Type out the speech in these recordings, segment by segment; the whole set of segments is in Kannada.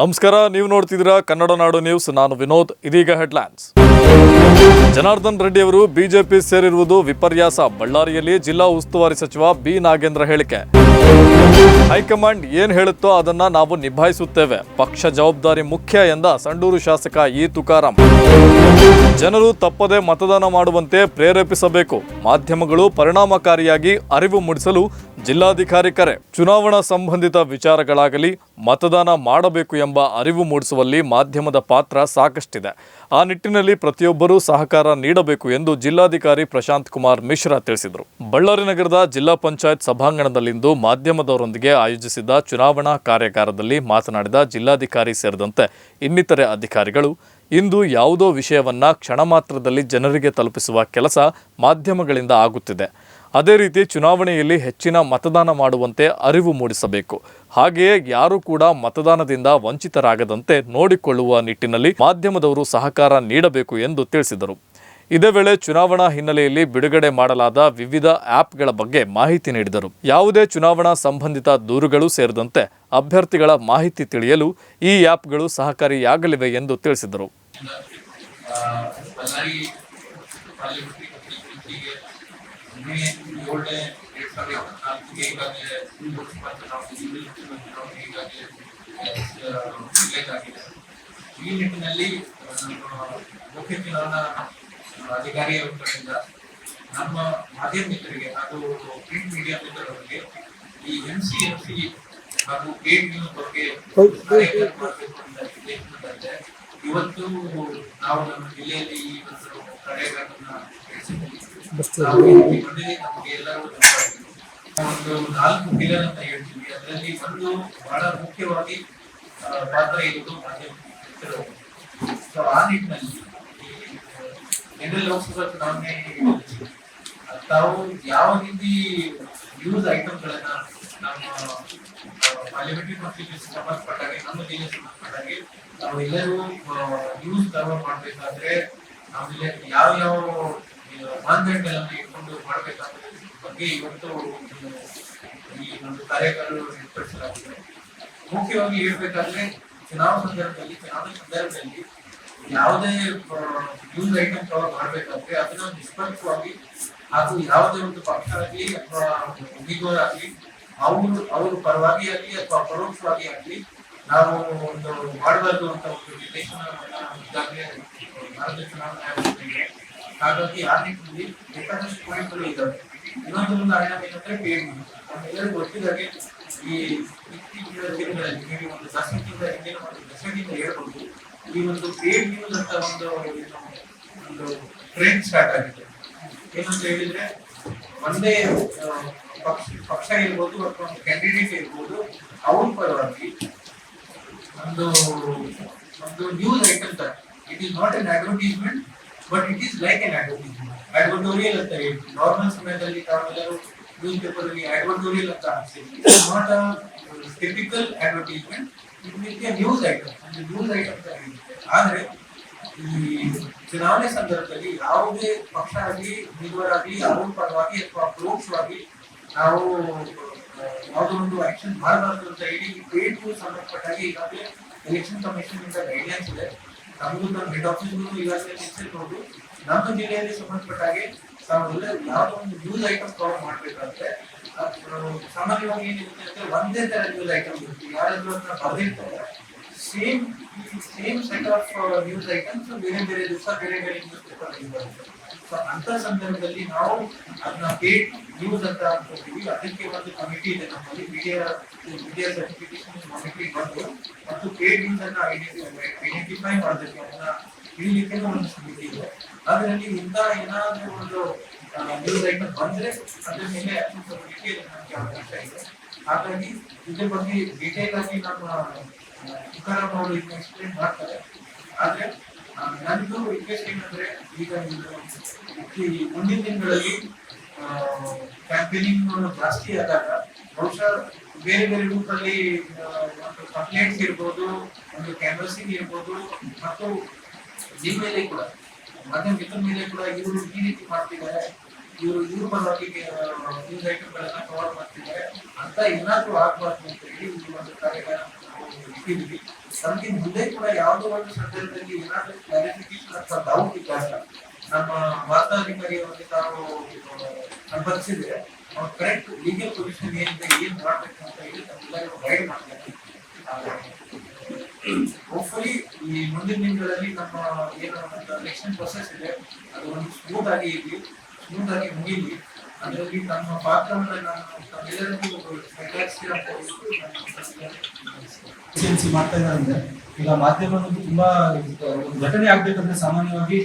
ನಮಸ್ಕಾರ, ನೀವು ನೋಡ್ತಿದ್ದೀರಾ ಕನ್ನಡ ನಾಡು ನ್ಯೂಸ್. ನಾನು ವಿನೋದ್, ಇದೀಗ ಹೆಡ್ಲೈನ್ಸ್. ಜನಾರ್ದನ್ ರೆಡ್ಡಿ ಅವರು ಬಿಜೆಪಿ ಸೇರಿರುವುದು ವಿಪರ್ಯಾಸ. ಬಳ್ಳಾರಿಯಲ್ಲಿ ಜಿಲ್ಲಾ ಉಸ್ತುವಾರಿ ಸಚಿವ ಬಿ. ನಾಗೇಂದ್ರ ಹೇಳಿಕೆ. ಹೈಕಮಾಂಡ್ ಏನ್ ಹೇಳುತ್ತೋ ಅದನ್ನ ನಾವು ನಿಭಾಯಿಸುತ್ತೇವೆ. ಪಕ್ಷ ಜವಾಬ್ದಾರಿ ಮುಖ್ಯ ಎಂದ ಸಂಡೂರು ಶಾಸಕ ಇ ತುಕಾರಾಂ. ಜನರು ತಪ್ಪದೆ ಮತದಾನ ಮಾಡುವಂತೆ ಪ್ರೇರೇಪಿಸಬೇಕು. ಮಾಧ್ಯಮಗಳು ಪರಿಣಾಮಕಾರಿಯಾಗಿ ಅರಿವು ಮೂಡಿಸಲು ಜಿಲ್ಲಾಧಿಕಾರಿ ಕರೆ, ಚುನಾವಣಾ ಸಂಬಂಧಿತ ವಿಚಾರಗಳಾಗಲಿ, ಮತದಾನ ಮಾಡಬೇಕು ಎಂಬ ಅರಿವು ಮೂಡಿಸುವಲ್ಲಿ ಮಾಧ್ಯಮದ ಪಾತ್ರ ಸಾಕಷ್ಟಿದೆ. ಆ ನಿಟ್ಟಿನಲ್ಲಿ ಪ್ರತಿಯೊಬ್ಬರೂ ಸಹಕಾರ ನೀಡಬೇಕು ಎಂದು ಜಿಲ್ಲಾಧಿಕಾರಿ ಪ್ರಶಾಂತ್ ಕುಮಾರ್ ಮಿಶ್ರಾ ತಿಳಿಸಿದರು. ಬಳ್ಳಾರಿ ನಗರದ ಜಿಲ್ಲಾ ಪಂಚಾಯತ್ ಸಭಾಂಗಣದಲ್ಲಿಂದು ಮಾಧ್ಯಮದವರೊಂದಿಗೆ ಆಯೋಜಿಸಿದ್ದ ಚುನಾವಣಾ ಕಾರ್ಯಾಗಾರದಲ್ಲಿ ಮಾತನಾಡಿದ ಜಿಲ್ಲಾಧಿಕಾರಿ ಸೇರಿದಂತೆ ಇನ್ನಿತರೆ ಅಧಿಕಾರಿಗಳು, ಇಂದು ಯಾವುದೋ ವಿಷಯವನ್ನ ಕ್ಷಣ ಮಾತ್ರದಲ್ಲಿ ಜನರಿಗೆ ತಲುಪಿಸುವ ಕೆಲಸ ಮಾಧ್ಯಮಗಳಿಂದ ಆಗುತ್ತಿದೆ. ಅದೇ ರೀತಿ ಚುನಾವಣೆಯಲ್ಲಿ ಹೆಚ್ಚಿನ ಮತದಾನ ಮಾಡುವಂತೆ ಅರಿವು ಮೂಡಿಸಬೇಕು. ಹಾಗೆಯೇ ಯಾರೂ ಕೂಡ ಮತದಾನದಿಂದ ವಂಚಿತರಾಗದಂತೆ ನೋಡಿಕೊಳ್ಳುವ ನಿಟ್ಟಿನಲ್ಲಿ ಮಾಧ್ಯಮದವರು ಸಹಕಾರ ನೀಡಬೇಕು ಎಂದು ತಿಳಿಸಿದರು. ಇದೇ ವೇಳೆ ಚುನಾವಣಾ ಹಿನ್ನೆಲೆಯಲ್ಲಿ ಬಿಡುಗಡೆ ಮಾಡಲಾದ ವಿವಿಧ ಆ್ಯಪ್ಗಳ ಬಗ್ಗೆ ಮಾಹಿತಿ ನೀಡಿದರು. ಯಾವುದೇ ಚುನಾವಣಾ ಸಂಬಂಧಿತ ದೂರುಗಳು ಸೇರಿದಂತೆ ಅಭ್ಯರ್ಥಿಗಳ ಮಾಹಿತಿ ತಿಳಿಯಲು ಈ ಆ್ಯಪ್ಗಳು ಸಹಕಾರಿಯಾಗಲಿವೆ ಎಂದು ತಿಳಿಸಿದರು. ಆಗಿದೆ ಈ ನಿಟ್ಟಿನಲ್ಲಿ ಮುಖ್ಯ ಚುನಾವಣಾ ಅಧಿಕಾರಿಯವರ ಕಡೆಯಿಂದ ನಮ್ಮ ಮಾಧ್ಯಮ ಮಿತ್ರರಿಗೆ ಹಾಗೂ ಪ್ರಿಂಟ್ ಮೀಡಿಯಾ ಮಿತ್ರರಿಗೆ ಈ ಎಂ ಸಿ ಎಂ ಸಿ ಹಾಗೂ ಪೇಡ್ ನ್ಯೂಸ್ ಬಗ್ಗೆ ಇವತ್ತು ನಾವು ನಮ್ಮ ಜಿಲ್ಲೆಯಲ್ಲಿ ಈ ಒಂದು ಕಾರ್ಯಕ್ರಮವನ್ನ ನಡೆಸಿದ್ದೀವಿ. ಒಂದು ನಾಲ್ಕು ಪಿಲ್ಲರ್ ಅಂತ ಹೇಳ್ತೀವಿ ಅದರಲ್ಲಿ ಒಂದು ಬಹಳ ಮುಖ್ಯವಾಗಿ ಪಾತ್ರ ಇರುವುದು. ಸೊ ಆ ನಿಟ್ಟಿನಲ್ಲಿ ನಿನ್ನೆ ಲೋಕಸಭಾ ಚುನಾವಣೆ ತಾವು ಯಾವ ರೀತಿ ಯೂಸ್ ಐಟಮ್ಗಳನ್ನ ನಮ್ಮ ಪಾರ್ಲಿಮೆಂಟರಿ ಕಾನ್ಸ್ಟಿಟ್ಯೂಷನ್ ಸಂಬಂಧಪಟ್ಟಾಗೆ, ನಮ್ಮ ಜಿಲ್ಲೆ ಸಂಬಂಧಪಟ್ಟಾಗೆ ನಾವು ಎಲ್ಲರೂ ಯೂಸ್ ಕವರ್ ಮಾಡ್ಬೇಕಾದ್ರೆ ನಾವೆಲ್ಲ ಯಾವ ಯಾವ ಮಾನದಂಡಗಳನ್ನು ಇಟ್ಕೊಂಡು ಮಾಡಬೇಕಾದ ಬಗ್ಗೆ ಇವತ್ತು ಈ ಒಂದು ಕಾರ್ಯಕ್ರಮ ಏರ್ಪಡಿಸಲಾಗಿದೆ ಮುಖ್ಯವಾಗಿ ಹೇಳ್ಬೇಕಾದ್ರೆ ಚುನಾವಣಾ ಸಂದರ್ಭದಲ್ಲಿ ಚುನಾವಣೆ ಸಂದರ್ಭದಲ್ಲಿ ಯಾವುದೇ ನ್ಯೂಸ್ ಐಟಮ್ ಕವರ್ ಮಾಡಬೇಕಾದ್ರೆ ಅದನ್ನ ನಿಷ್ಪಕ್ಷವಾಗಿ ಹಾಗೂ ಯಾವುದೇ ಒಂದು ಪಕ್ಷ ಆಗಲಿ ಅಥವಾ ಆಗಲಿ ಅವರು ಅವ್ರ ಪರವಾಗಿ ಆಗಲಿ ಅಥವಾ ಪರೋಕ್ಷವಾಗಿ ಆಗಲಿ ನಾವು ಒಂದು ಮಾಡಬಾರ್ದು ಅಂತ ಒಂದು ನಿರ್ದೇಶನವನ್ನ ಈಗಾಗಲೇ ಭಾರತ. ಹಾಗಾಗಿ ಆ ನಿಟ್ಟಿನಲ್ಲಿ ಬೇಕಾದಷ್ಟು ಪಾಯಿಂಟ್ಗಳು ಇದ್ದಾವೆ. ಇನ್ನೊಂದು ಆಯಾಮ ಏನಂದ್ರೆ ಪೇಡ್ ಎಲ್ಲರೂ ಗೊತ್ತಿದ್ದಾಗೆ ಈ ಇತ್ತೀಚಿನ ದಿನಗಳಲ್ಲಿ maybe ಒಂದು ದಶಕದಿಂದ ಹಿಂದಿನ ಒಂದು ದಶಕದಿಂದ ಹೇಳ್ಬೋದು, ಈ ಒಂದು ಪೇಡ್ ನ್ಯೂಸ್ ಅಂತ ಒಂದು ಒಂದು ಟ್ರೆಂಡ್ ಸ್ಟಾರ್ಟ್ ಆಗಿದೆ. ಏನಂತ ಹೇಳಿದ್ರೆ, ಒಂದೇ ಪಕ್ಷ ಪಕ್ಷ ಇರ್ಬೋದು ಅಥವಾ ಒಂದು ಕ್ಯಾಂಡಿಡೇಟ್ ಇರ್ಬೋದು, ಅವ್ರ ಪರವಾಗಿ ಒಂದು ಒಂದು ನ್ಯೂಸ್ ಐಟಮ್ ತರ. It is not an advertisement but it is like an advertisement advertorial ಅಂತ ಹೇಳ್ತೀವಿ. ನಾರ್ಮಲ್ ಸಮಯದಲ್ಲಿ ತಾವೆಲ್ಲರೂ ನ್ಯೂಸ್ ಪೇಪರ್ ಅಲ್ಲಿ ಅಡ್ವರ್ಟೋರಿಯಲ್ ಅಂತ ಹಾಕ್ತೀವಿ not a typical advertisement it will be news item ಒಂದು ನ್ಯೂಸ್ ಐಟಮ್ ಇರುತ್ತೆ ಆದ್ರೆ ಈ ಚುನಾವಣೆ ಸಂದರ್ಭದಲ್ಲಿ ಯಾವುದೇ ಪಕ್ಷ ಆಗಲಿ ಉಮೇದುವಾರ ಆಗಲಿ, ಅವ್ರ ಪರವಾಗಿ ಅಥವಾ ಪರೋಕ್ಷವಾಗಿ ನಾವು ಯಾವುದೋ ಒಂದು ಆಕ್ಷನ್ ಮಾಡಬಾರ್ದು ಅಂತ ಹೇಳಿ ಪೇಡ್ ಸಂಬಂಧಪಟ್ಟಾಗಿ ಈಗಾಗಲೇ ಎಲೆಕ್ಷನ್ ಕಮಿಷನ್ ಇಂದ ಗೈಡ್ಲೈನ್ಸ್ ಇದೆ. ನಮಗೂ ನಮ್ಮ ಹೆಡ್ ಆಫೀಸ್ ಈಗಾಗಲೇ ನಿಶ್ಚಿರ್ಬೋದು ನಮ್ಮ ಜಿಲ್ಲೆಯಲ್ಲಿ ಸಂಬಂಧಪಟ್ಟಾಗೆ ತಾವೆಲ್ಲ ಯಾವುದೋ ಒಂದು ನ್ಯೂಸ್ ಐಟಮ್ ಕವರ್ ಮಾಡ್ಬೇಕಾದ್ರೆ ಸಾಮಾನ್ಯವಾಗಿ ಏನಿರುತ್ತೆ ಅಂದ್ರೆ ಒಂದೇ ತರ ನ್ಯೂಸ್ ಐಟಮ್ ಇರುತ್ತೆ ಯಾರಾದ್ರೂ ಅದನ್ನ ಬರೆದಿರ್ತಾರೆ same same set of news items ಬೇರೆ ಬೇರೆ ದಿವಸ ಬೇರೆ ಬೇರೆ ನ್ಯೂಸ್ ಪೇಪರ್ ಬರುತ್ತೆ ಸೊ ಅಂತ ಸಂದರ್ಭದಲ್ಲಿ ನಾವು ಅದನ್ನ ಪೇಡ್ ನ್ಯೂಸ್ ಅಂತ ಅನ್ಕೋತೀವಿ. ಅದಕ್ಕೆ ಒಂದು ಕಮಿಟಿ ಇದೆ ನಮ್ಮಲ್ಲಿ. ಮೀಡಿಯಾ ಮೀಡಿಯಾ ಸರ್ಟಿಫಿಕೇಶನ್ ಕಮಿಟಿ ಬಂದು ಮತ್ತು ಪೇಡ್ ನ್ಯೂಸ್ ಅನ್ನ ಐಡೆಂಟಿಫೈ ಮಾಡಬೇಕು. ಅದನ್ನ ಇಲ್ಲಿಕ್ಕೆ ಒಂದು ಸಮಿತಿ ಇದೆ. ಅದರಲ್ಲಿ ಇಂತ ಏನಾದ್ರೂ ಒಂದು ನ್ಯೂಸ್ ಐಟಮ್ ಬಂದ್ರೆ ಅದ್ರ ಮೇಲೆ ಕಮಿಟಿ ನಮ್ಗೆ ಅವಕಾಶ ಇದೆ. ಹಾಗಾಗಿ ಇದ್ರ ಬಗ್ಗೆ ಡೀಟೇಲ್ ಆಗಿ ನಮ್ಮ ತುಕಾರಾಮ್ ಅವರು ಇದನ್ನ ಎಕ್ಸ್ಪ್ಲೇನ್ ಮಾಡ್ತಾರೆ. ಆದ್ರೆ ನಂದು ರಿಕ್ವೆಸ್ಟ್ ಏನಂದ್ರೆ, ಈಗ ಈ ಮುಂದಿನ ದಿನಗಳಲ್ಲಿ ಕ್ಯಾಂಪೇನಿಂಗ್ ಜಾಸ್ತಿ ಆದಾಗ, ಬಹುಶಃ ಬೇರೆ ಬೇರೆ ರೂಪದಲ್ಲಿ ಒಂದು ಕಂಪ್ಲೇಂಟ್ಸ್ ಇರ್ಬೋದು, ಒಂದು ಕ್ಯಾನ್ವಸಿಂಗ್ ಇರ್ಬೋದು, ಮತ್ತು ನಿಮ್ಮ ಮೇಲೆ ಕೂಡ ಮತ್ತೆ ಮಿತ್ರ ಮೇಲೆ ಕೂಡ ಇವರು ಈ ರೀತಿ ಮಾಡ್ತಿದ್ದಾರೆ. ಇವರು ಇವ್ರ ಪರವಾಗಿ ನ್ಯೂಸ್ ಐಟಮ್ಗಳನ್ನ ಕವರ್ ಮಾಡ್ತಿದ್ದಾರೆ. ಅಂತ ಏನಾದ್ರೂ ಆಗ್ಬಾರ್ದು ಅಂತ ಹೇಳಿ ಈ ಒಂದು ಕಾರ್ಯಕ್ರಮ ನಮ್ಗೆ ಮುಂದೆ ಕೂಡ ಯಾವುದೋ ಒಂದು ಸಂದರ್ಭದಲ್ಲಿ ಏನಾದ್ರೂ ಕ್ಲಾರಿಫಿಕೇಶನ್ ಅಥವಾ ಡೌಟ್ ಇದ್ದಾಗ ನಮ್ಮ ವಾರ್ತಾಧಿಕಾರಿ ಅವರಿಗೆ ತಾವು ಅನುಭವಿಸಿದ್ರೆ ಅವ್ರ ಕರೆಕ್ಟ್ ಲೀಗಲ್ ಪೊಸಿಷನ್ ಏನಿದೆ, ಏನ್ ಮಾಡ್ಬೇಕು ಅಂತ ಹೇಳಿ ನಮ್ಗೆಲ್ಲರಿಗೂ ಗೈಡ್ ಮಾಡ್ತಾರೆ. ಹೋಪ್ಫುಲಿ ಈ ಮುಂದಿನ ದಿನಗಳಲ್ಲಿ ನಮ್ಮ ಏನು ಎಲೆಕ್ಷನ್ ಪ್ರೊಸೆಸ್ ಇದೆ, ಅದು ಒಂದು ಸ್ಮೂತ್ ಆಗಿ ಇರಲಿ ಸ್ಮೂತ್ ಆಗಿ ಮುಗಿಲಿ. ಅದರಲ್ಲಿ ನಮ್ಮ ಪಾತ್ರವನ್ನು ಮಾಡ್ತಾ ಇದ್ದಾರೆ ಈಗ ಮಾಧ್ಯಮ ಅನ್ನೋದು ತುಂಬಾ ಘಟನೆ ಆಗ್ಬೇಕಂದ್ರೆ ಸಾಮಾನ್ಯವಾಗಿ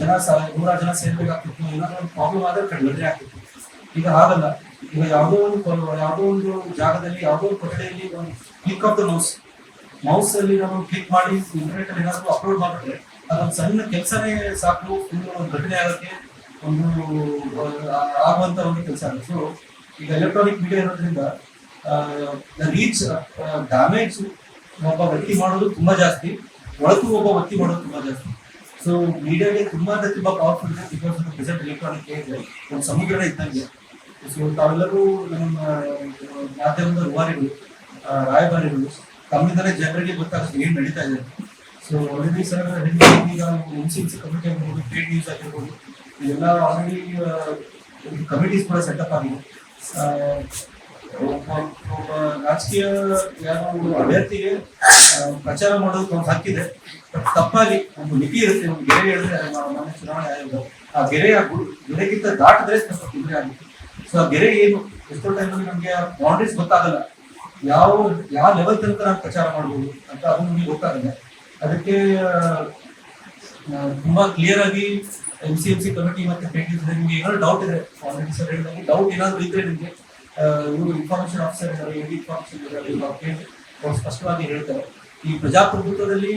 ಜನ ನೂರಾರು ಜನ ಸೇರ್ಬೇಕಾಗ್ತಿತ್ತು. ಏನಾದ್ರು ಒಂದು ಪ್ರಾಬ್ಲಮ್ ಆದ್ರೆ ಘಟನೆ ಆಗ್ತಿತ್ತು. ಈಗ ಆಗಲ್ಲ ಈಗ ಯಾವುದೋ ಒಂದು ಯಾವುದೋ ಒಂದು ಜಾಗದಲ್ಲಿ, ಯಾವುದೋ ಒಂದು ಕೊಠಡಿಯಲ್ಲಿ ಒಂದು click of the mouse mouse ಅಲ್ಲಿ ನಾವು ಕ್ಲಿಕ್ ಮಾಡಿ ಇಂಟರ್ನೆಟ್ ಅಲ್ಲಿ ಏನಾದ್ರು ಅಪ್ಲೋಡ್ ಮಾಡಿದ್ರೆ ಅದೊಂದು ಸಣ್ಣ ಕೆಲಸನೇ ಸಾಕು. ಒಂದು ಘಟನೆ ಆಗೋಕ್ಕೆ ಒಂದು ಆಗುವಂತ ಒಂದು ಕೆಲಸ ಸೊ ಈಗ ಎಲೆಕ್ಟ್ರಾನಿಕ್ ಮೀಡಿಯಾ ಇರೋದ್ರಿಂದ ರೀಚ್ ಡ್ಯಾಮೇಜ್ ಒಬ್ಬ ವ್ಯಕ್ತಿ ಮಾಡೋದು ತುಂಬಾ ಜಾಸ್ತಿ ಒಳಗೂ ಒಬ್ಬ ವ್ಯಕ್ತಿ ಮಾಡೋದು ತುಂಬಾ ಜಾಸ್ತಿ. ಸೊ ಮೀಡಿಯಾಗೆ ತುಂಬಾ ಅಂದ್ರೆ ತುಂಬಾ ಪವರ್ಫುಲ್ ಇದೆ ಬಿಕಾಸ್ ಆಫ್ ಪ್ರೆಸೆಂಟ್ ಎಲೆಕ್ಟ್ರಾನಿಕ್ ಇದೆ ಒಂದು ಸಮುದ್ರನೇ ಇದ್ದಂಗೆ. ಸೊ ತಾವೆಲ್ಲರೂ ನಮ್ಮ ಮಾಧ್ಯಮದ ರೂವಾರಿಗಳು ರಾಯಭಾರಿಗಳು, ತಮ್ಮಿಂದಲೇ ಜನರಿಗೆ ಗೊತ್ತಾಗುತ್ತೆ ಏನು ನಡೀತಾ ಇದೆ ಸೊ ಒಳ್ಳೆ ಸರ್ ಈಗ ಎನ್ ಸಿ ಕಮಿಟಿ ಆಗಿರ್ಬೋದು ಟ್ರೇಡ್ ನ್ಯೂಸ್ ಆಗಿರ್ಬೋದು ಇದೆಲ್ಲ ಆಲ್ರೆಡಿ ಕಮಿಟೀಸ್ ಕೂಡ ಸೆಟಪ್ ಆಗಿದೆ. ರಾಜಕೀಯ ಯಾರೋ ಅಭ್ಯರ್ಥಿಗೆ ಪ್ರಚಾರ ಮಾಡೋದಕ್ಕೆ ಒಂದು ಹಕ್ಕಿದೆ ತಪ್ಪಾಗಿ ಒಂದು ಮಿತಿ ಇರುತ್ತೆ, ಒಂದು ಗೆರೆ ಹೇಳಿದ್ರೆ ನಮ್ಮ ಚುನಾವಣೆ ಆಯೋಗ. ಆ ಗೆರೆಯ ಗು- ಗೆರೆಗಿಂತ ದಾಟಿದ್ರೆ ಸ್ವಲ್ಪ ತೊಂದರೆ ಆಗುತ್ತೆ. ಸೊ ಆ ಗೆರೆ ಏನು? ಎಷ್ಟೋ ಟೈಮಲ್ಲಿ ನಮಗೆ ಬೌಂಡ್ರೀಸ್ ಗೊತ್ತಾಗಲ್ಲ. ಯಾವ ಯಾವ ಲೆವೆಲ್ ತನಕ ನಾವು ಪ್ರಚಾರ ಮಾಡ್ಬೋದು ಅಂತ ಅದು ನಮಗೆ ಗೊತ್ತಾಗಲ್ಲ. ಅದಕ್ಕೆ ತುಂಬಾ ಕ್ಲಿಯರ್ ಆಗಿ M C M C committee ಮತ್ತೆ ಪೇಂಟಿಂಗ್ ನಿಮ್ಗೆ ಏನಾದ್ರು ಡೌಟ್ ಇದೆ ಆಲ್ರೆಡಿ ಸರ್ ಹೇಳಿದಂಗೆ ಡೌಟ್ ಏನಾದ್ರು ಇದ್ರೆ ನಿಮಗೆ ಇವರು ಇನ್ಫಾರ್ಮೇಶನ್ ಆಫೀಸರ್ ಇದ್ದಾರೆ ಎಡಿ ಇನ್ಫಾರ್ಮೇಶನ್ ಇದ್ದಾರೆ, ಇವ್ರು ಅವ್ರಿಗೆ ಅವ್ರು ಸ್ಪಷ್ಟವಾಗಿ ಹೇಳ್ತಾರೆ. ಈ ಪ್ರಜಾಪ್ರಭುತ್ವದಲ್ಲಿ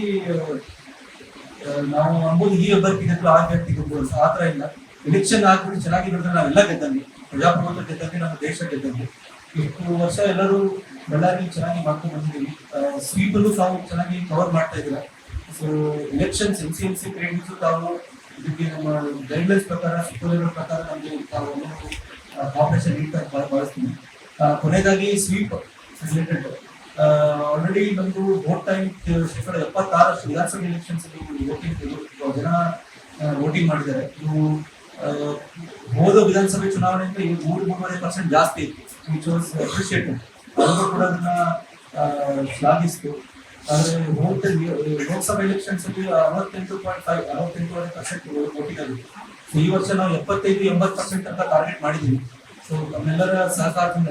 ನಾವು ಅಂಬೋದು ಈ ಅಭ್ಯರ್ಥಿ ಗೆದ್ದು ಆ ಅಭ್ಯರ್ಥಿ ಗೆದ್ದು ಆ ಥರ ಇಲ್ಲ. ಎಲೆಕ್ಷನ್ ಆಗ್ಬಿಟ್ಟು ಚೆನ್ನಾಗಿ ನಡೆದ್ರೆ ನಾವೆಲ್ಲ ಗೆದ್ದಂಗೆ. ಪ್ರಜಾಪ್ರಭುತ್ವ ಗೆದ್ದಂಗೆ, ನಮ್ಮ ದೇಶ ಗೆದ್ದಂಗೆ. ಇಷ್ಟು ವರ್ಷ ಎಲ್ಲರೂ ಬಳ್ಳಾರಿ ಚೆನ್ನಾಗಿ ಮಾಡ್ಕೊಂಡು ಬಂದಿದ್ದೀವಿ. ಸ್ವೀಪಲ್ಲೂ ತಾವು ಚೆನ್ನಾಗಿ ಕವರ್ ಮಾಡ್ತಾ ಇದ್ದೀರಾ. So elections M C M C trades ತಾವು ಇದಕ್ಕೆ ನಮ್ಮ ಗೈಡ್ಲೈನ್ಸ್ ಪ್ರಕಾರ ಸುತ್ತೋಲೆಗಳ ಪ್ರಕಾರ ನಮಗೆ ತಾವು ಕಾಂಪಿಟೇಷನ್ ನೀಡ್ತಾ ಬಳಸ್ತೀನಿ ಕೊನೆಯದಾಗಿ ಸ್ವೀಪ್ ರಿಲೇಟೆಡ್ ಆಲ್ರೆಡಿ ನಮ್ಮದು ವೋಟ್ ಟೈಮ್ ಶೇಕಡ ಎಪ್ಪತ್ತಾರಷ್ಟು ವಿಧಾನಸಭೆ ಎಲೆಕ್ಷನ್ಸ್ ವೋಟಿಂಗ್ ಜನ ವೋಟಿಂಗ್ ಮಾಡಿದ್ದಾರೆ. ಇದು ಹೋದ ವಿಧಾನಸಭೆ ಚುನಾವಣೆಯಿಂದ ಈಗ ಮೂರು, ಮೂರುವರೆ ಪರ್ಸೆಂಟ್ ಜಾಸ್ತಿ ಇತ್ತು. ವಿಚ್ ವಾಸ್ ಅಪ್ರಿಷಿಯೇಟೆಡ್ ಕೂಡ ಅದನ್ನ ಶ್ಲಾಘಿಸ್ತು. ಆದ್ರೆ ಹೋದ ಲೋಕಸಭಾ ಎಲೆಕ್ಷನ್ಸ್ ಅಲ್ಲಿ ಅರವತ್ತೆಂಟು ಪಾಯಿಂಟ್ ಫೈವ್ ಅರವತ್ತೆಂಟೂವರೆ ಪರ್ಸೆಂಟ್ ವೋಟಿಂಗ್ ಆಗಿತ್ತು ಈ ವರ್ಷ ನಾವು ಎಪ್ಪತ್ತೈದು, ಎಂಬತ್ತು ಪರ್ಸೆಂಟ್ ಅಂತ ಟಾರ್ಗೆಟ್ ಮಾಡಿದ್ದೀವಿ. ಸೊ ನಮ್ಮೆಲ್ಲರ ಸಹಕಾರದಿಂದ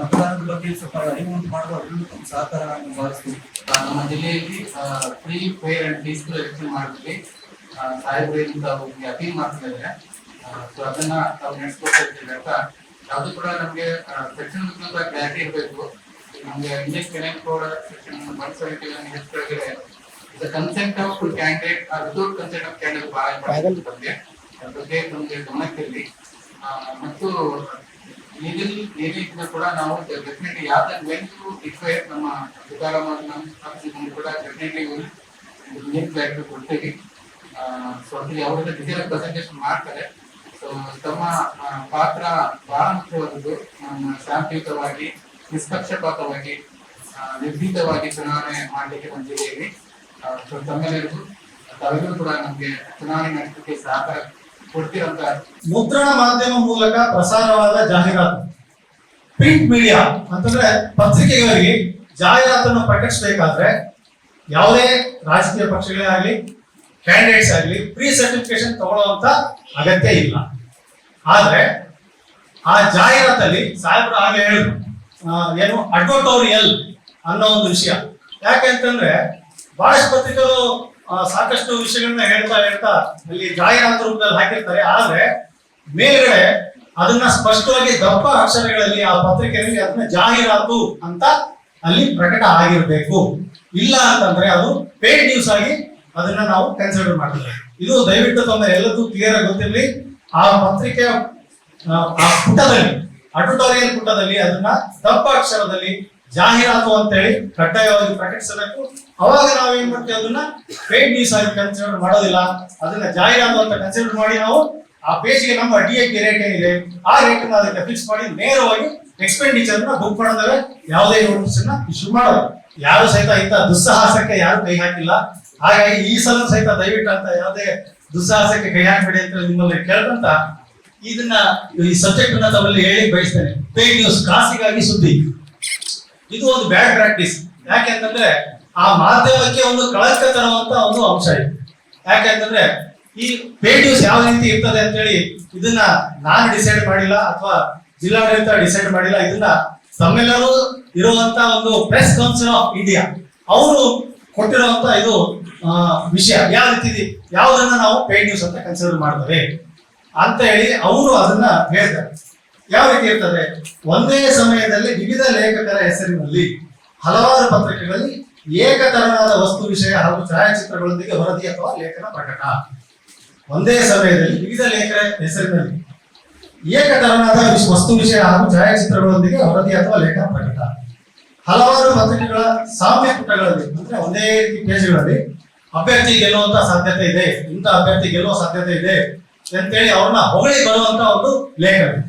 ಮತದಾನದ ಬಗ್ಗೆ ಸ್ವಲ್ಪ ಅರಿವು ಉಂಟು ಮಾಡುವ ತಮ್ಮ ಸಹಕಾರ ನಾನು ಭಾವಿಸ್ತೀನಿ. ನಮ್ಮ ಜಿಲ್ಲೆಯಲ್ಲಿ free fair and peaceful election ಮಾಡಿದ್ವಿ ಸಾಹೇಬರಿಂದ ಅವ್ರಿಗೆ ಅಪೀಲ್ ಮಾಡ್ತಿದ್ದಾರೆ. ಸೊ ಅದನ್ನ ನಾವು ನಡೆಸ್ಕೊತಾ ಇರ್ತೀವಿ ಅಂತ. ಯಾವುದು ಕೂಡ ನಮಗೆ ಸೆಕ್ಷನ್ ಕ್ಲಾರಿಟಿ ಇರಬೇಕು. ನಮಗೆ Indian penal code section the consent of candidate without consent of candidate ಬಹಳ ಬಗ್ಗೆ ಬಗ್ಗೆ ನಮಗೆ ಗಮನಕ್ಕಿರಲಿ. ಮತ್ತು ಲೀಗಲ್ ಏನೇ ಇದ್ರೂ ಕೂಡ ನಾವು ಡೆಫಿನೆಟ್ಲಿ ಯಾವ್ದು ವೆನ್ ಟು ರಿಕ್ವೈರ್ ನಮ್ಮ ನಮ್ಮ ಕೂಡ ಡೆಫಿನೆಟ್ಲಿ ಇಂಡಿಯನ್ ಫ್ಲಾಗ್ ಕೊಡ್ತೀವಿ. ಸೊ ಅಲ್ಲಿ ಅವರೆಲ್ಲ ಡಿಟೇಲ್ ಪ್ರೆಸೆಂಟೇಷನ್ ಮಾಡ್ತಾರೆ. ಸೊ ತಮ್ಮ ಪಾತ್ರ ಬಹಳ ಮುಖ್ಯವಾದದ್ದು. ಶಾಂತಿಯುತವಾಗಿ ನಿಷ್ಪಕ್ಷಪಾತವಾಗಿ ನಿರ್ಭೀತವಾಗಿ ಚುನಾವಣೆ ಮಾಡಲಿಕ್ಕೆ ಬಂದಿದ್ದೇವೆ. ತಮ್ಮೆಲ್ಲರಿಗೂ, ತಾವೆಲ್ಲರೂ ಕೂಡ ನಮಗೆ ಚುನಾವಣೆ ನಡೆಸಲಿಕ್ಕೆ ಸಹಕಾರ ಕೊಡ್ತಿರಂತ ಮುದ್ರಣ ಮಾಧ್ಯಮ ಮೂಲಕ ಪ್ರಸಾರವಾದ ಜಾಹೀರಾತು. ಪ್ರಿಂಟ್ ಮೀಡಿಯಾ ಅಂತಂದ್ರೆ ಪತ್ರಿಕೆಗಳಿಗೆ ಜಾಹೀರಾತನ್ನು ಪ್ರಕಟಿಸಬೇಕಾದ್ರೆ ಯಾವುದೇ ರಾಜಕೀಯ ಪಕ್ಷಗಳೇ ಆಗಲಿ ಕ್ಯಾಂಡಿಡೇಟ್ಸ್ ಆಗಲಿ ಪ್ರೀ ಸರ್ಟಿಫಿಕೇಶನ್ ತಗೊಳ್ಳುವಂತ ಅಗತ್ಯ ಇಲ್ಲ. ಆದ್ರೆ ಆ ಜಾಹೀರಾತಲ್ಲಿ ಸಾಹೇಬರು ಹಾಗೆ ಹೇಳಿದ್ರು. ಏನು ಅಡ್ವಟೋರಿಯಲ್ ಅನ್ನೋ ಒಂದು ವಿಷಯ. ಯಾಕೆಂತಂದ್ರೆ ಬಹಳಷ್ಟು ಪತ್ರಿಕೆಗಳು ಸಾಕಷ್ಟು ವಿಷಯಗಳನ್ನ ಹೇಳ್ತಾ ಹೇಳ್ತಾ ಅಲ್ಲಿ ಜಾಹೀರಾತು ರೂಪದಲ್ಲಿ ಹಾಕಿರ್ತಾರೆ. ಆದ್ರೆ ಮೇಲ್ಗಡೆ ಅದನ್ನ ಸ್ಪಷ್ಟವಾಗಿ ದಪ್ಪ ಅಕ್ಷರಗಳಲ್ಲಿ ಆ ಪತ್ರಿಕೆಯಲ್ಲಿ ಅದನ್ನ ಜಾಹೀರಾತು ಅಂತ ಅಲ್ಲಿ ಪ್ರಕಟ ಆಗಿರಬೇಕು. ಇಲ್ಲ ಅಂತಂದ್ರೆ ಅದು ಪೇಡ್ ನ್ಯೂಸ್ ಆಗಿ ಅದನ್ನ ನಾವು ಕನ್ಸಿಡರ್ ಮಾಡ್ತೀವಿ. ಇದು ದಯವಿಟ್ಟು ತಮ್ಮ ಎಲ್ಲದೂ ಕ್ಲಿಯರ್ ಆಗಿ ಗೊತ್ತಿರಲಿ. ಆ ಪತ್ರಿಕೆಯ ಆ, ಆ ಪುಟದಲ್ಲಿ ಅಡ್ವಟೋರಿಯಲ್ ಪುಟದಲ್ಲಿ ಅದನ್ನ ದಪ್ಪ ಅಕ್ಷರದಲ್ಲಿ ಜಾಹೀರಾತು ಅಂತೇಳಿ ಕಡ್ಡಾಯವಾಗಿ ಪ್ರಕಟಿಸಬೇಕು. ಅವಾಗ ನಾವೇನ್ ಮಾಡ್ತೀವಿ ಅದನ್ನ ಪೇಡ್ ನ್ಯೂಸ್ ಆಗಿ ಕನ್ಸಿಡರ್ ಮಾಡೋದಿಲ್ಲ. ಅದನ್ನ ಜಾಹೀರಾತು ಅಂತ ಕನ್ಸಿಡರ್ ಮಾಡಿ ನಾವು ಆ ಪೇಜ್ಗೆ ನಮ್ಮ ಡಿ ಎ ರೇಟ್ ಏನಿದೆ, ಆ ರೇಟ್ ಅದಕ್ಕೆ ಫಿಕ್ಸ್ ಮಾಡಿ ನೇರವಾಗಿ ಎಕ್ಸ್ಪೆಂಡಿಚರ್ನ ಬುಕ್ ಮಾಡಿದ್ರೆ ಯಾವುದೇ ನೋಟಿಸ್ನ ಇಶ್ಯೂ ಮಾಡೋದು ಯಾರು ಸಹಿತ ಇಂಥ ದುಸ್ಸಾಹಸಕ್ಕೆ ಯಾರು ಕೈ ಹಾಕಿಲ್ಲ. ಹಾಗಾಗಿ ಈ ಸಲ ಸಹಿತ ದಯವಿಟ್ಟು ಅಂತ ಯಾವುದೇ ದುಸ್ಸಾಹಸಕ್ಕೆ ಕೈ ಹಾಕಬೇಡಿ ಅಂತ ನಿಮ್ಮಲ್ಲಿ ಕೇಳ್ಕೊಂತ ಇದನ್ನ ಈ ಸಬ್ಜೆಕ್ಟ್ ಅನ್ನ ತಮ್ಮಲ್ಲಿ ಹೇಳಿ ಬಯಸ್ತೇನೆ. ಪೇಡ್ ನ್ಯೂಸ್ ಕಾಸಿಗಾಗಿ ಸುದ್ದಿ. ಇದು ಒಂದು ಬ್ಯಾಡ್ ಪ್ರಾಕ್ಟೀಸ್ ಯಾಕೆಂತಂದ್ರೆ ಆ ಮಾಧ್ಯಮಕ್ಕೆ ಒಂದು ಕಳಂಕ ತರುವಂತ ಒಂದು ಅಂಶ ಇದೆ. ಯಾಕೆಂತಂದ್ರೆ ಈ ಪೇಡ್ ನ್ಯೂಸ್ ಯಾವ ರೀತಿ ಇರ್ತದೆ ಅಂತೇಳಿ ಇದನ್ನ ನಾನು ಡಿಸೈಡ್ ಮಾಡಿಲ್ಲ ಅಥವಾ ಜಿಲ್ಲಾಡಳಿತ ಡಿಸೈಡ್ ಮಾಡಿಲ್ಲ. ಇದನ್ನ ತಮ್ಮೆಲ್ಲರೂ ಇರುವಂತ ಒಂದು ಪ್ರೆಸ್ ಕೌನ್ಸಿಲ್ ಆಫ್ ಇಂಡಿಯಾ ಅವರು ಕೊಟ್ಟಿರುವಂತ ಇದು ವಿಷಯ. ಯಾವ ರೀತಿ, ಯಾವುದನ್ನ ನಾವು ಪೇಡ್ ನ್ಯೂಸ್ ಅಂತ ಕನ್ಸಿಡರ್ ಮಾಡ್ತೇವೆ. ಅಂತ ಹೇಳಿ ಅವರು ಅದನ್ನ ಹೇಳ್ತಾರೆ. ಯಾವ ರೀತಿ ಇರ್ತದೆ? ಒಂದೇ ಸಮಯದಲ್ಲಿ ವಿವಿಧ ಲೇಖಕರ ಹೆಸರಿನಲ್ಲಿ ಹಲವಾರು ಪತ್ರಿಕೆಗಳಲ್ಲಿ ಏಕತರನಾದ ವಸ್ತು ವಿಷಯ ಹಾಗೂ ಛಾಯಾಚಿತ್ರಗಳೊಂದಿಗೆ ವರದಿ ಅಥವಾ ಲೇಖನ ಪ್ರಕಟ. ಒಂದೇ ಸಮಯದಲ್ಲಿ ವಿವಿಧ ಲೇಖಕರ ಹೆಸರಿನಲ್ಲಿ ಏಕತರನಾದ ವಸ್ತು ವಿಷಯ ಹಾಗೂ ಛಾಯಾಚಿತ್ರಗಳೊಂದಿಗೆ ವರದಿ ಅಥವಾ ಲೇಖನ ಪ್ರಕಟ. ಹಲವಾರು ಪತ್ರಿಕೆಗಳ ಸಾಮ್ಯ ಪುಟಗಳಲ್ಲಿ, ಅಂದ್ರೆ ಒಂದೇ ರೀತಿ ಪೇಜ್ಗಳಲ್ಲಿ ಅಭ್ಯರ್ಥಿ ಗೆಲ್ಲುವಂತ ಸಾಧ್ಯತೆ ಇದೆ, ಇಂಥ ಅಭ್ಯರ್ಥಿ ಗೆಲ್ಲುವ ಸಾಧ್ಯತೆ ಇದೆ ಅಂತೇಳಿ ಅವ್ರನ್ನ ಹೊಗಳಿ ಬರುವಂತ ಒಂದು ಲೇಖನ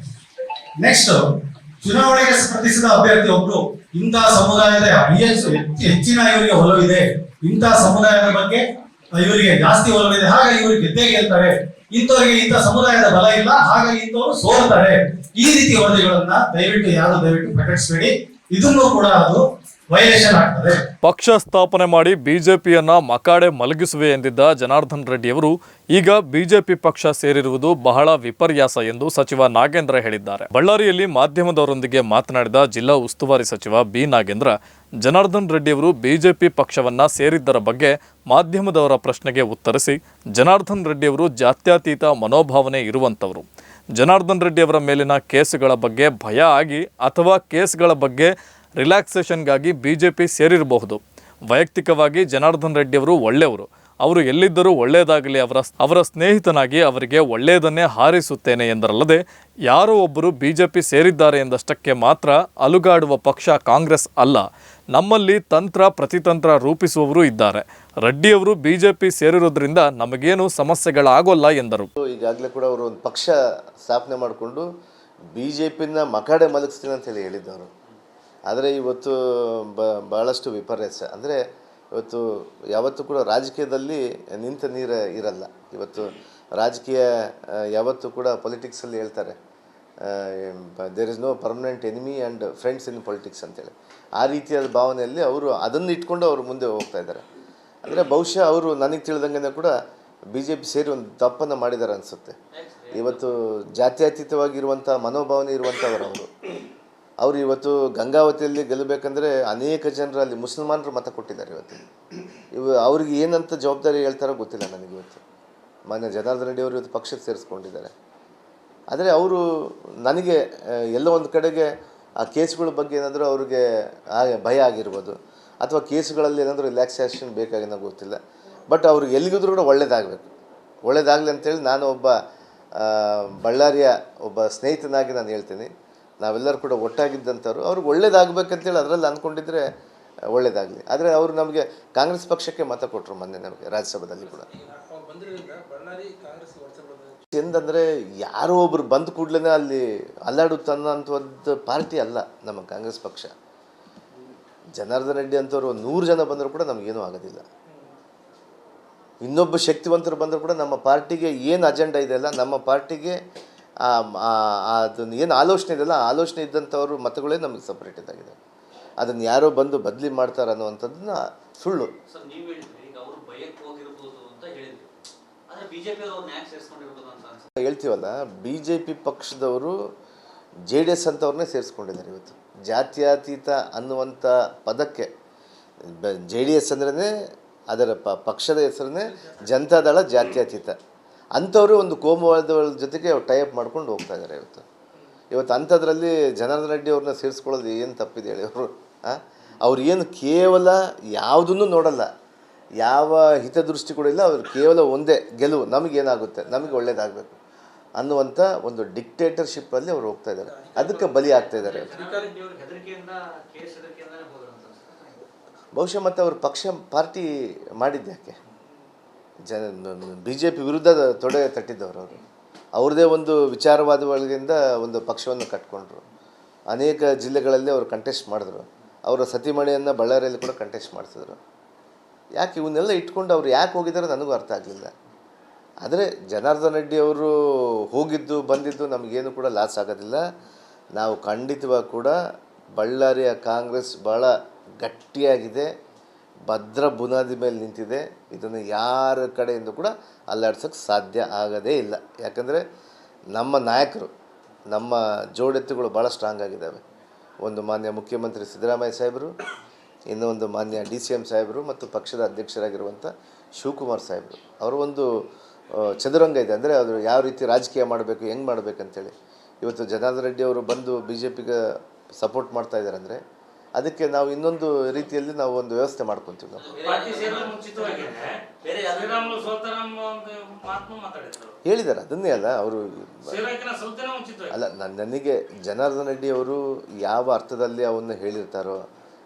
ನೆಕ್ಸ್ಟ್ ಚುನಾವಣೆಗೆ ಸ್ಪರ್ಧಿಸಿದ ಅಭ್ಯರ್ಥಿ ಒಬ್ರು. ಇಂತಹ ಸಮುದಾಯದ ಹೆಚ್ಚಿನ ಇವರಿಗೆ ಒಲವಿದೆ. ಇಂತಹ ಸಮುದಾಯದ ಬಗ್ಗೆ ಇವರಿಗೆ ಜಾಸ್ತಿ ಒಲವಿದೆ. ಹಾಗಾಗಿ ಇವರಿಗೆ ಗೆದ್ದೇ ಗೆಲ್ತಾರೆ. ಇಂಥವರಿಗೆ ಇಂಥ ಸಮುದಾಯದ ಬಲ ಇಲ್ಲ. ಹಾಗಾಗಿ ಇಂಥವ್ರು ಸೋಲ್ತಾರೆ. ಈ ರೀತಿ ವರದಿಗಳನ್ನ ದಯವಿಟ್ಟು ಯಾರು ದಯವಿಟ್ಟು ಪ್ರಕಟಿಸಬೇಡಿ. ಇದನ್ನು ಕೂಡ ಅದು ಪಕ್ಷ ಸ್ಥಾಪನೆ ಮಾಡಿ ಬಿಜೆಪಿಯನ್ನ ಮಕಾಡೆ ಮಲಗಿಸುವೆ ಎಂದಿದ್ದ ಜನಾರ್ದನ್ ರೆಡ್ಡಿಯವರು, ಈಗ ಬಿಜೆಪಿ ಪಕ್ಷ ಸೇರಿರುವುದು ಬಹಳ ವಿಪರ್ಯಾಸ ಎಂದು ಸಚಿವ ನಾಗೇಂದ್ರ ಹೇಳಿದ್ದಾರೆ. ಬಳ್ಳಾರಿಯಲ್ಲಿ ಮಾಧ್ಯಮದವರೊಂದಿಗೆ ಮಾತನಾಡಿದ ಜಿಲ್ಲಾ ಉಸ್ತುವಾರಿ ಸಚಿವ ಬಿ ನಾಗೇಂದ್ರ, ಜನಾರ್ದನ್ ರೆಡ್ಡಿಯವರು ಬಿಜೆಪಿ ಪಕ್ಷವನ್ನ ಸೇರಿದ್ದರ ಬಗ್ಗೆ ಮಾಧ್ಯಮದವರ ಪ್ರಶ್ನೆಗೆ ಉತ್ತರಿಸಿ, ಜನಾರ್ದನ್ ರೆಡ್ಡಿಯವರು ಜಾತ್ಯತೀತ ಮನೋಭಾವನೆ ಇರುವಂತವರು. ಜನಾರ್ದನ್ ರೆಡ್ಡಿ ಅವರ ಮೇಲಿನ ಕೇಸುಗಳ ಬಗ್ಗೆ ಭಯ ಆಗಿ ಅಥವಾ ಕೇಸ್ಗಳ ಬಗ್ಗೆ ರಿಲ್ಯಾಕ್ಸೇಷನ್ಗಾಗಿ ಬಿ ಜೆ ಪಿ ಸೇರಿರಬಹುದು. ವೈಯಕ್ತಿಕವಾಗಿ ಜನಾರ್ದನ್ ರೆಡ್ಡಿಯವರು ಒಳ್ಳೆಯವರು. ಅವರು ಎಲ್ಲಿದ್ದರೂ ಒಳ್ಳೆಯದಾಗಲಿ ಅವರ ಅವರ ಸ್ನೇಹಿತನಾಗಿ ಅವರಿಗೆ ಒಳ್ಳೆಯದನ್ನೇ ಹಾರಿಸುತ್ತೇನೆ ಎಂದರಲ್ಲದೆ, ಯಾರೋ ಒಬ್ಬರು ಬಿ ಜೆ ಪಿ ಸೇರಿದ್ದಾರೆ ಎಂದಷ್ಟಕ್ಕೆ ಮಾತ್ರ ಅಲುಗಾಡುವ ಪಕ್ಷ ಕಾಂಗ್ರೆಸ್ ಅಲ್ಲ. ನಮ್ಮಲ್ಲಿ ತಂತ್ರ ಪ್ರತಿತಂತ್ರ ರೂಪಿಸುವವರು ಇದ್ದಾರೆ. ರೆಡ್ಡಿಯವರು ಬಿ ಜೆ ಪಿ ಸೇರಿರೋದ್ರಿಂದ ನಮಗೇನು ಸಮಸ್ಯೆಗಳಾಗೋಲ್ಲ ಎಂದರು. ಈಗಾಗಲೇ ಕೂಡ ಅವರು ಒಂದು ಪಕ್ಷ ಸ್ಥಾಪನೆ ಮಾಡಿಕೊಂಡು ಬಿ ಜೆ ಪಿನ ಮಕಾಡೆ ಮಲಗಿಸ್ತೀನಿ ಅಂತ ಹೇಳಿ ಹೇಳಿದ್ದವರು. ಆದರೆ ಇವತ್ತು ಬ ಭಾಳಷ್ಟು ವಿಪರ್ಯಾಸ ಅಂದರೆ ಇವತ್ತು ಯಾವತ್ತೂ ಕೂಡ ರಾಜಕೀಯದಲ್ಲಿ ನಿಂತ ನೀರು ಇರಲ್ಲ. ಇವತ್ತು ರಾಜಕೀಯ ಯಾವತ್ತೂ ಕೂಡ ಪೊಲಿಟಿಕ್ಸಲ್ಲಿ ಹೇಳ್ತಾರೆ there is no permanent enemy and friends in politics ಅಂತೇಳಿ. ಆ ರೀತಿಯಾದ ಭಾವನೆಯಲ್ಲಿ ಅವರು ಅದನ್ನು ಇಟ್ಕೊಂಡು ಅವರು ಮುಂದೆ ಹೋಗ್ತಾ ಇದ್ದಾರೆ. ಅಂದರೆ ಬಹುಶಃ ಅವರು ನನಗೆ ತಿಳಿದಂಗೆ ಕೂಡ ಬಿ ಜೆ ಪಿ ಸೇರಿ ಒಂದು ತಪ್ಪನ್ನು ಮಾಡಿದ್ದಾರೆ ಅನಿಸುತ್ತೆ. ಇವತ್ತು ಜಾತ್ಯತೀತವಾಗಿರುವಂಥ ಮನೋಭಾವನೆ ಇರುವಂಥವರು ಅವರು. ಅವರು ಇವತ್ತು ಗಂಗಾವತಿಯಲ್ಲಿ ಗೆಲ್ಲಬೇಕಂದ್ರೆ ಅನೇಕ ಜನರು ಅಲ್ಲಿ ಮುಸಲ್ಮಾನರು ಮತ ಕೊಟ್ಟಿದ್ದಾರೆ ಇವತ್ತು. ಇವು ಅವ್ರಿಗೆ ಏನಂತ ಜವಾಬ್ದಾರಿ ಹೇಳ್ತಾರೋ ಗೊತ್ತಿಲ್ಲ ನನಗೆ ಇವತ್ತು. ಮಾನ್ಯ ಜನಾರ್ದನ್ ರೆಡ್ಡಿ ಅವರು ಇವತ್ತು ಪಕ್ಷಕ್ಕೆ ಸೇರಿಸ್ಕೊಂಡಿದ್ದಾರೆ. ಆದರೆ ಅವರು ನನಗೆ ಎಲ್ಲ ಒಂದು ಕಡೆಗೆ ಆ ಕೇಸ್ಗಳ ಬಗ್ಗೆ ಏನಾದರೂ ಅವ್ರಿಗೆ ಭಯ ಆಗಿರ್ಬೋದು. ಅಥವಾ ಕೇಸುಗಳಲ್ಲಿ ಏನಾದರೂ ರಿಲ್ಯಾಕ್ಸೇಷನ್ ಬೇಕಾಗಿನ ಗೊತ್ತಿಲ್ಲ. ಬಟ್ ಅವ್ರಿಗೆ ಎಲ್ಲಿಗಿದ್ರು ಕೂಡ ಒಳ್ಳೇದಾಗಬೇಕು. ಒಳ್ಳೇದಾಗಲಿ ಅಂತೇಳಿ ನಾನು ಒಬ್ಬ ಬಳ್ಳಾರಿಯ ಒಬ್ಬ ಸ್ನೇಹಿತನಾಗಿ ನಾನು ಹೇಳ್ತೀನಿ. ನಾವೆಲ್ಲರೂ ಕೂಡ ಒಟ್ಟಾಗಿದ್ದಂಥವ್ರು. ಅವ್ರಿಗೆ ಒಳ್ಳೇದಾಗಬೇಕಂತೇಳಿ ಅದರಲ್ಲಿ ಅಂದ್ಕೊಂಡಿದ್ರೆ ಒಳ್ಳೇದಾಗಲಿ. ಆದರೆ ಅವರು ನಮಗೆ ಕಾಂಗ್ರೆಸ್ ಪಕ್ಷಕ್ಕೆ ಮತ ಕೊಟ್ಟರು ಮೊನ್ನೆ ನಮಗೆ ರಾಜ್ಯಸಭೆಯಲ್ಲಿ ಕೂಡ. ಎಂದಂದರೆ ಯಾರೋ ಒಬ್ರು ಬಂದ ಕೂಡಲೇ ಅಲ್ಲಿ ಅಲ್ಲಾಡುತ್ತನ್ನೋಂಥದ್ದು ಪಾರ್ಟಿ ಅಲ್ಲ ನಮ್ಮ ಕಾಂಗ್ರೆಸ್ ಪಕ್ಷ. ಜನಾರ್ದನ್ ರೆಡ್ಡಿ ಅಂತವ್ರು ಒಂದು ನೂರು ಜನ ಬಂದರೂ ಕೂಡ ನಮಗೇನೂ ಆಗೋದಿಲ್ಲ. ಇನ್ನೊಬ್ಬ ಶಕ್ತಿವಂತರು ಬಂದರೂ ಕೂಡ ನಮ್ಮ ಪಾರ್ಟಿಗೆ ಏನು ಅಜೆಂಡಾ ಇದೆಯಲ್ಲ ನಮ್ಮ ಪಾರ್ಟಿಗೆ ಅದನ್ನು ಏನು ಆಲೋಚನೆ ಇದೆಯಲ್ಲ ಆಲೋಚನೆ ಇದ್ದಂಥವ್ರು ಮತಗಳೇ ನಮಗೆ ಸಪ್ರೇಟ್ ಇದಾಗಿದೆ. ಅದನ್ನು ಯಾರೋ ಬಂದು ಬದಲಿ ಮಾಡ್ತಾರೆ ಅನ್ನುವಂಥದ್ದನ್ನ ಸುಳ್ಳು. ಹೇಳ್ತೀವಲ್ಲ ಬಿ ಜೆ ಪಿ ಪಕ್ಷದವರು ಜೆ ಡಿ ಎಸ್ ಅಂತವ್ರನ್ನೇ ಸೇರಿಸ್ಕೊಂಡಿದ್ದಾರೆ ಇವತ್ತು. ಜಾತ್ಯತೀತ ಅನ್ನುವಂಥ ಪದಕ್ಕೆ ಜೆ ಡಿ ಎಸ್ ಅಂದ್ರೇ ಅದರ ಪ ಪಕ್ಷದ ಹೆಸರನ್ನೇ ಜನತಾದಳ ಜಾತ್ಯತೀತ. ಅಂಥವರು ಒಂದು ಕೋಮುವಾದವ್ರ ಜೊತೆಗೆ ಟೈಅಪ್ ಮಾಡ್ಕೊಂಡು ಹೋಗ್ತಾ ಇದ್ದಾರೆ ಇವತ್ತು. ಇವತ್ತು ಅಂಥದ್ರಲ್ಲಿ ಜನಾರ್ದನ ರೆಡ್ಡಿ ಅವ್ರನ್ನ ಸೇರಿಸ್ಕೊಳ್ಳೋದು ಏನು ತಪ್ಪಿದೆ ಹೇಳಿ ಅವರು ಅವ್ರು ಏನು ಕೇವಲ ಯಾವುದನ್ನು ನೋಡಲ್ಲ. ಯಾವ ಹಿತದೃಷ್ಟಿ ಕೂಡ ಇಲ್ಲ ಅವ್ರು ಕೇವಲ ಒಂದೇ ಗೆಲುವು ನಮಗೇನಾಗುತ್ತೆ ನಮಗೆ ಒಳ್ಳೇದಾಗಬೇಕು ಅನ್ನುವಂಥ ಒಂದು ಡಿಕ್ಟೇಟರ್ಶಿಪ್ಪಲ್ಲಿ ಅವ್ರು ಹೋಗ್ತಾ ಇದ್ದಾರೆ ಅದಕ್ಕೆ ಬಲಿ ಆಗ್ತಾ ಇದ್ದಾರೆ ಬಹುಶಃ ಮತ್ತು ಅವರು ಪಕ್ಷ ಪಾರ್ಟಿ ಮಾಡಿದ್ದೆ ಯಾಕೆ ಜನ ಬಿ ಜೆ ಪಿ ವಿರುದ್ಧ ತೊಡೆ ತಟ್ಟಿದ್ದವರು ಅವರು. ಅವ್ರದ್ದೇ ಒಂದು ವಿಚಾರವಾದಗಳಿಂದ ಒಂದು ಪಕ್ಷವನ್ನು ಕಟ್ಕೊಂಡ್ರು. ಅನೇಕ ಜಿಲ್ಲೆಗಳಲ್ಲಿ ಅವರು ಕಂಟೆಸ್ಟ್ ಮಾಡಿದ್ರು. ಅವರ ಸತಿಮಣಿಯನ್ನು ಬಳ್ಳಾರಿಯಲ್ಲಿ ಕೂಡ ಕಂಟೆಸ್ಟ್ ಮಾಡಿಸಿದ್ರು. ಯಾಕೆ ಇವನ್ನೆಲ್ಲ ಇಟ್ಕೊಂಡು ಅವ್ರು ಯಾಕೆ ಹೋಗಿದ್ದಾರೆ ನನಗೂ ಅರ್ಥ ಆಗಲಿಲ್ಲ. ಆದರೆ ಜನಾರ್ದನ ರೆಡ್ಡಿ ಅವರು ಹೋಗಿದ್ದು, ಬಂದಿದ್ದು ನಮಗೇನು ಕೂಡ ಲಾಸ್ ಆಗೋದಿಲ್ಲ. ನಾವು ಖಂಡಿತವಾಗಿ ಕೂಡ ಬಳ್ಳಾರಿಯ ಕಾಂಗ್ರೆಸ್ ಭಾಳ ಗಟ್ಟಿಯಾಗಿದೆ. ಭದ್ರ ಬುನಾದಿ ಮೇಲೆ ನಿಂತಿದೆ. ಇದನ್ನು ಯಾರ ಕಡೆಯಿಂದ ಕೂಡ ಅಲ್ಲಾಡ್ಸೋಕ್ಕೆ ಸಾಧ್ಯ ಆಗೋದೇ ಇಲ್ಲ. ಯಾಕಂದರೆ ನಮ್ಮ ನಾಯಕರು, ನಮ್ಮ ಜೋಡೆತ್ತುಗಳು ಭಾಳ ಸ್ಟ್ರಾಂಗ್ ಆಗಿದ್ದಾವೆ. ಒಂದು ಮಾನ್ಯ ಮುಖ್ಯಮಂತ್ರಿ ಸಿದ್ದರಾಮಯ್ಯ ಸಾಹೇಬರು, ಇನ್ನೊಂದು ಮಾನ್ಯ ಡಿ ಸಿ ಎಂ ಸಾಹೇಬರು ಮತ್ತು ಪಕ್ಷದ ಅಧ್ಯಕ್ಷರಾಗಿರುವಂಥ ಶಿವಕುಮಾರ್ ಸಾಹೇಬರು. ಅವರು ಒಂದು ಚದುರಂಗ ಇದೆ. ಅಂದರೆ ಅವರು ಯಾವ ರೀತಿ ರಾಜಕೀಯ ಮಾಡಬೇಕು, ಹೆಂಗೆ ಮಾಡಬೇಕಂತೇಳಿ. ಇವತ್ತು ಜನಾರ್ದನ್ ರೆಡ್ಡಿ ಅವರು ಬಂದು ಬಿ ಜೆ ಪಿಗೆ ಸಪೋರ್ಟ್ ಮಾಡ್ತಾ ಇದ್ದಾರೆ ಅಂದರೆ ಅದಕ್ಕೆ ನಾವು ಇನ್ನೊಂದು ರೀತಿಯಲ್ಲಿ ನಾವು ಒಂದು ವ್ಯವಸ್ಥೆ ಮಾಡ್ಕೊಂತೀವಿ ನಾವು. ಹೇಳಿದ್ದಾರೆ ಅದನ್ನೇ ಅಲ್ಲ ಅವರು ಅಲ್ಲ ನನಗೆ ಜನಾರ್ದನ್ ರೆಡ್ಡಿ ಅವರು ಯಾವ ಅರ್ಥದಲ್ಲಿ ಅವನ್ನ ಹೇಳಿರ್ತಾರೋ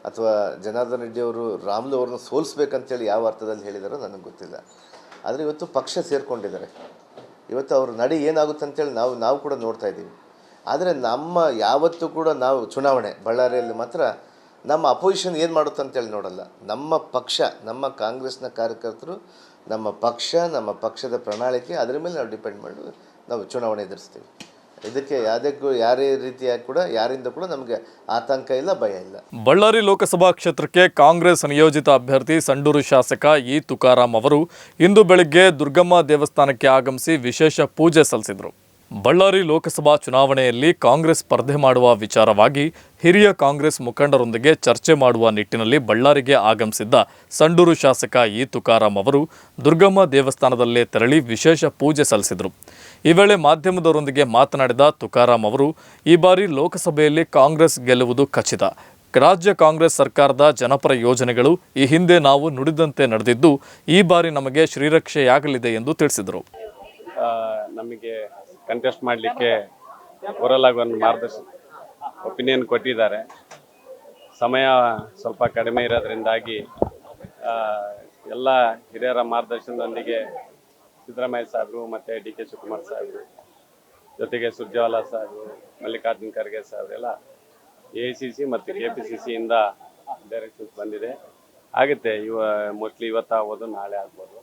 ಅಥವಾ ಜನಾರ್ದನ ರೆಡ್ಡಿ ಅವರು ರಾಮ್ಲು ಅವ್ರನ್ನ ಸೋಲಿಸ್ಬೇಕಂತೇಳಿ ಯಾವ ಅರ್ಥದಲ್ಲಿ ಹೇಳಿದಾರೋ ನನಗೆ ಗೊತ್ತಿಲ್ಲ. ಆದರೆ ಇವತ್ತು ಪಕ್ಷ ಸೇರಿಕೊಂಡಿದ್ದಾರೆ. ಇವತ್ತು ಅವ್ರ ನಡೆ ಏನಾಗುತ್ತೆ ಅಂತೇಳಿ ನಾವು ನಾವು ಕೂಡ ನೋಡ್ತಾ ಇದ್ದೀವಿ. ಆದರೆ ನಮ್ಮ ಯಾವತ್ತೂ ಕೂಡ ನಾವು ಚುನಾವಣೆ ಬಳ್ಳಾರಿಯಲ್ಲಿ ಮಾತ್ರ ನಮ್ಮ ಅಪೋಸಿಷನ್ ಏನು ಮಾಡುತ್ತೆ ಅಂತೇಳಿ ನೋಡಲ್ಲ. ನಮ್ಮ ಪಕ್ಷ, ನಮ್ಮ ಕಾಂಗ್ರೆಸ್ನ ಕಾರ್ಯಕರ್ತರು ನಮ್ಮ ಪಕ್ಷ, ನಮ್ಮ ಪಕ್ಷದ ಪ್ರಣಾಳಿಕೆ ಅದರ ಮೇಲೆ ನಾವು ಡಿಪೆಂಡ್ ಮಾಡಿ ನಾವು ಚುನಾವಣೆ ಎದುರಿಸ್ತೀವಿ. ಇದಕ್ಕೆ ಯಾವುದಕ್ಕೂ ಯಾರೇ ರೀತಿಯಾಗಿ ಕೂಡ, ಯಾರಿಂದ ಕೂಡ ನಮಗೆ ಆತಂಕ ಇಲ್ಲ, ಭಯ ಇಲ್ಲ. ಬಳ್ಳಾರಿ ಲೋಕಸಭಾ ಕ್ಷೇತ್ರಕ್ಕೆ ಕಾಂಗ್ರೆಸ್ ನಿಯೋಜಿತ ಅಭ್ಯರ್ಥಿ ಸಂಡೂರು ಶಾಸಕ ಇ ತುಕಾರಾಮ್ ಅವರು ಇಂದು ಬೆಳಗ್ಗೆ ದುರ್ಗಮ್ಮ ದೇವಸ್ಥಾನಕ್ಕೆ ಆಗಮಿಸಿ ವಿಶೇಷ ಪೂಜೆ ಸಲ್ಲಿಸಿದರು. ಬಳ್ಳಾರಿ ಲೋಕಸಭಾ ಚುನಾವಣೆಯಲ್ಲಿ ಕಾಂಗ್ರೆಸ್ ಸ್ಪರ್ಧೆ ಮಾಡುವ ವಿಚಾರವಾಗಿ ಹಿರಿಯ ಕಾಂಗ್ರೆಸ್ ಮುಖಂಡರೊಂದಿಗೆ ಚರ್ಚೆ ಮಾಡುವ ನಿಟ್ಟಿನಲ್ಲಿ ಬಳ್ಳಾರಿಗೆ ಆಗಮಿಸಿದ್ದ ಸಂಡೂರು ಶಾಸಕ ಇ ತುಕಾರಾಂ ಅವರು ದುರ್ಗಮ್ಮ ದೇವಸ್ಥಾನದಲ್ಲೇ ತೆರಳಿ ವಿಶೇಷ ಪೂಜೆ ಸಲ್ಲಿಸಿದರು. ಈ ವೇಳೆ ಮಾಧ್ಯಮದವರೊಂದಿಗೆ ಮಾತನಾಡಿದ ತುಕಾರಾಂ ಅವರು, ಈ ಬಾರಿ ಲೋಕಸಭೆಯಲ್ಲಿ ಕಾಂಗ್ರೆಸ್ ಗೆಲ್ಲುವುದು ಖಚಿತ. ರಾಜ್ಯ ಕಾಂಗ್ರೆಸ್ ಸರ್ಕಾರದ ಜನಪರ ಯೋಜನೆಗಳು ಈ ಹಿಂದೆ ನಾವು ನುಡಿದಂತೆ ನಡೆದಿದ್ದು, ಈ ಬಾರಿ ನಮಗೆ ಶ್ರೀರಕ್ಷೆಯಾಗಲಿದೆ ಎಂದು ತಿಳಿಸಿದರು. ನಮಗೆ ಕಂಟೆಸ್ಟ್ ಮಾಡಲಿಕ್ಕೆ ಓರಲ್ ಆಗಿ ಒಂದು ಮಾರ್ಗದರ್ಶನ ಒಪಿನಿಯನ್ ಕೊಟ್ಟಿದ್ದಾರೆ. ಸಮಯ ಸ್ವಲ್ಪ ಕಡಿಮೆ ಇರೋದ್ರಿಂದಾಗಿ ಎಲ್ಲ ಹಿರಿಯರ ಮಾರ್ಗದರ್ಶನದೊಂದಿಗೆ ಸಿದ್ದರಾಮಯ್ಯ ಸಾಹೇಬರು ಮತ್ತು ಡಿ ಕೆ ಶಿವಕುಮಾರ್ ಸಾಹೇಬರು, ಜೊತೆಗೆ ಸುರ್ಜೇವಾಲಾ ಸಾಹೇಬರು, ಮಲ್ಲಿಕಾರ್ಜುನ್ ಖರ್ಗೆ ಸಾಹೇಬರೆಲ್ಲ ಎ ಸಿ ಸಿ ಮತ್ತು ಕೆ ಪಿ ಸಿ ಸಿಯಿಂದ ಡೈರೆಕ್ಷನ್ಸ್ ಬಂದಿದೆ. ಆಗುತ್ತೆ, ಇವ ಮೋಸ್ಟ್ಲಿ ಇವತ್ತು ಆಗ್ಬೋದು ನಾಳೆ ಆಗ್ಬೋದು.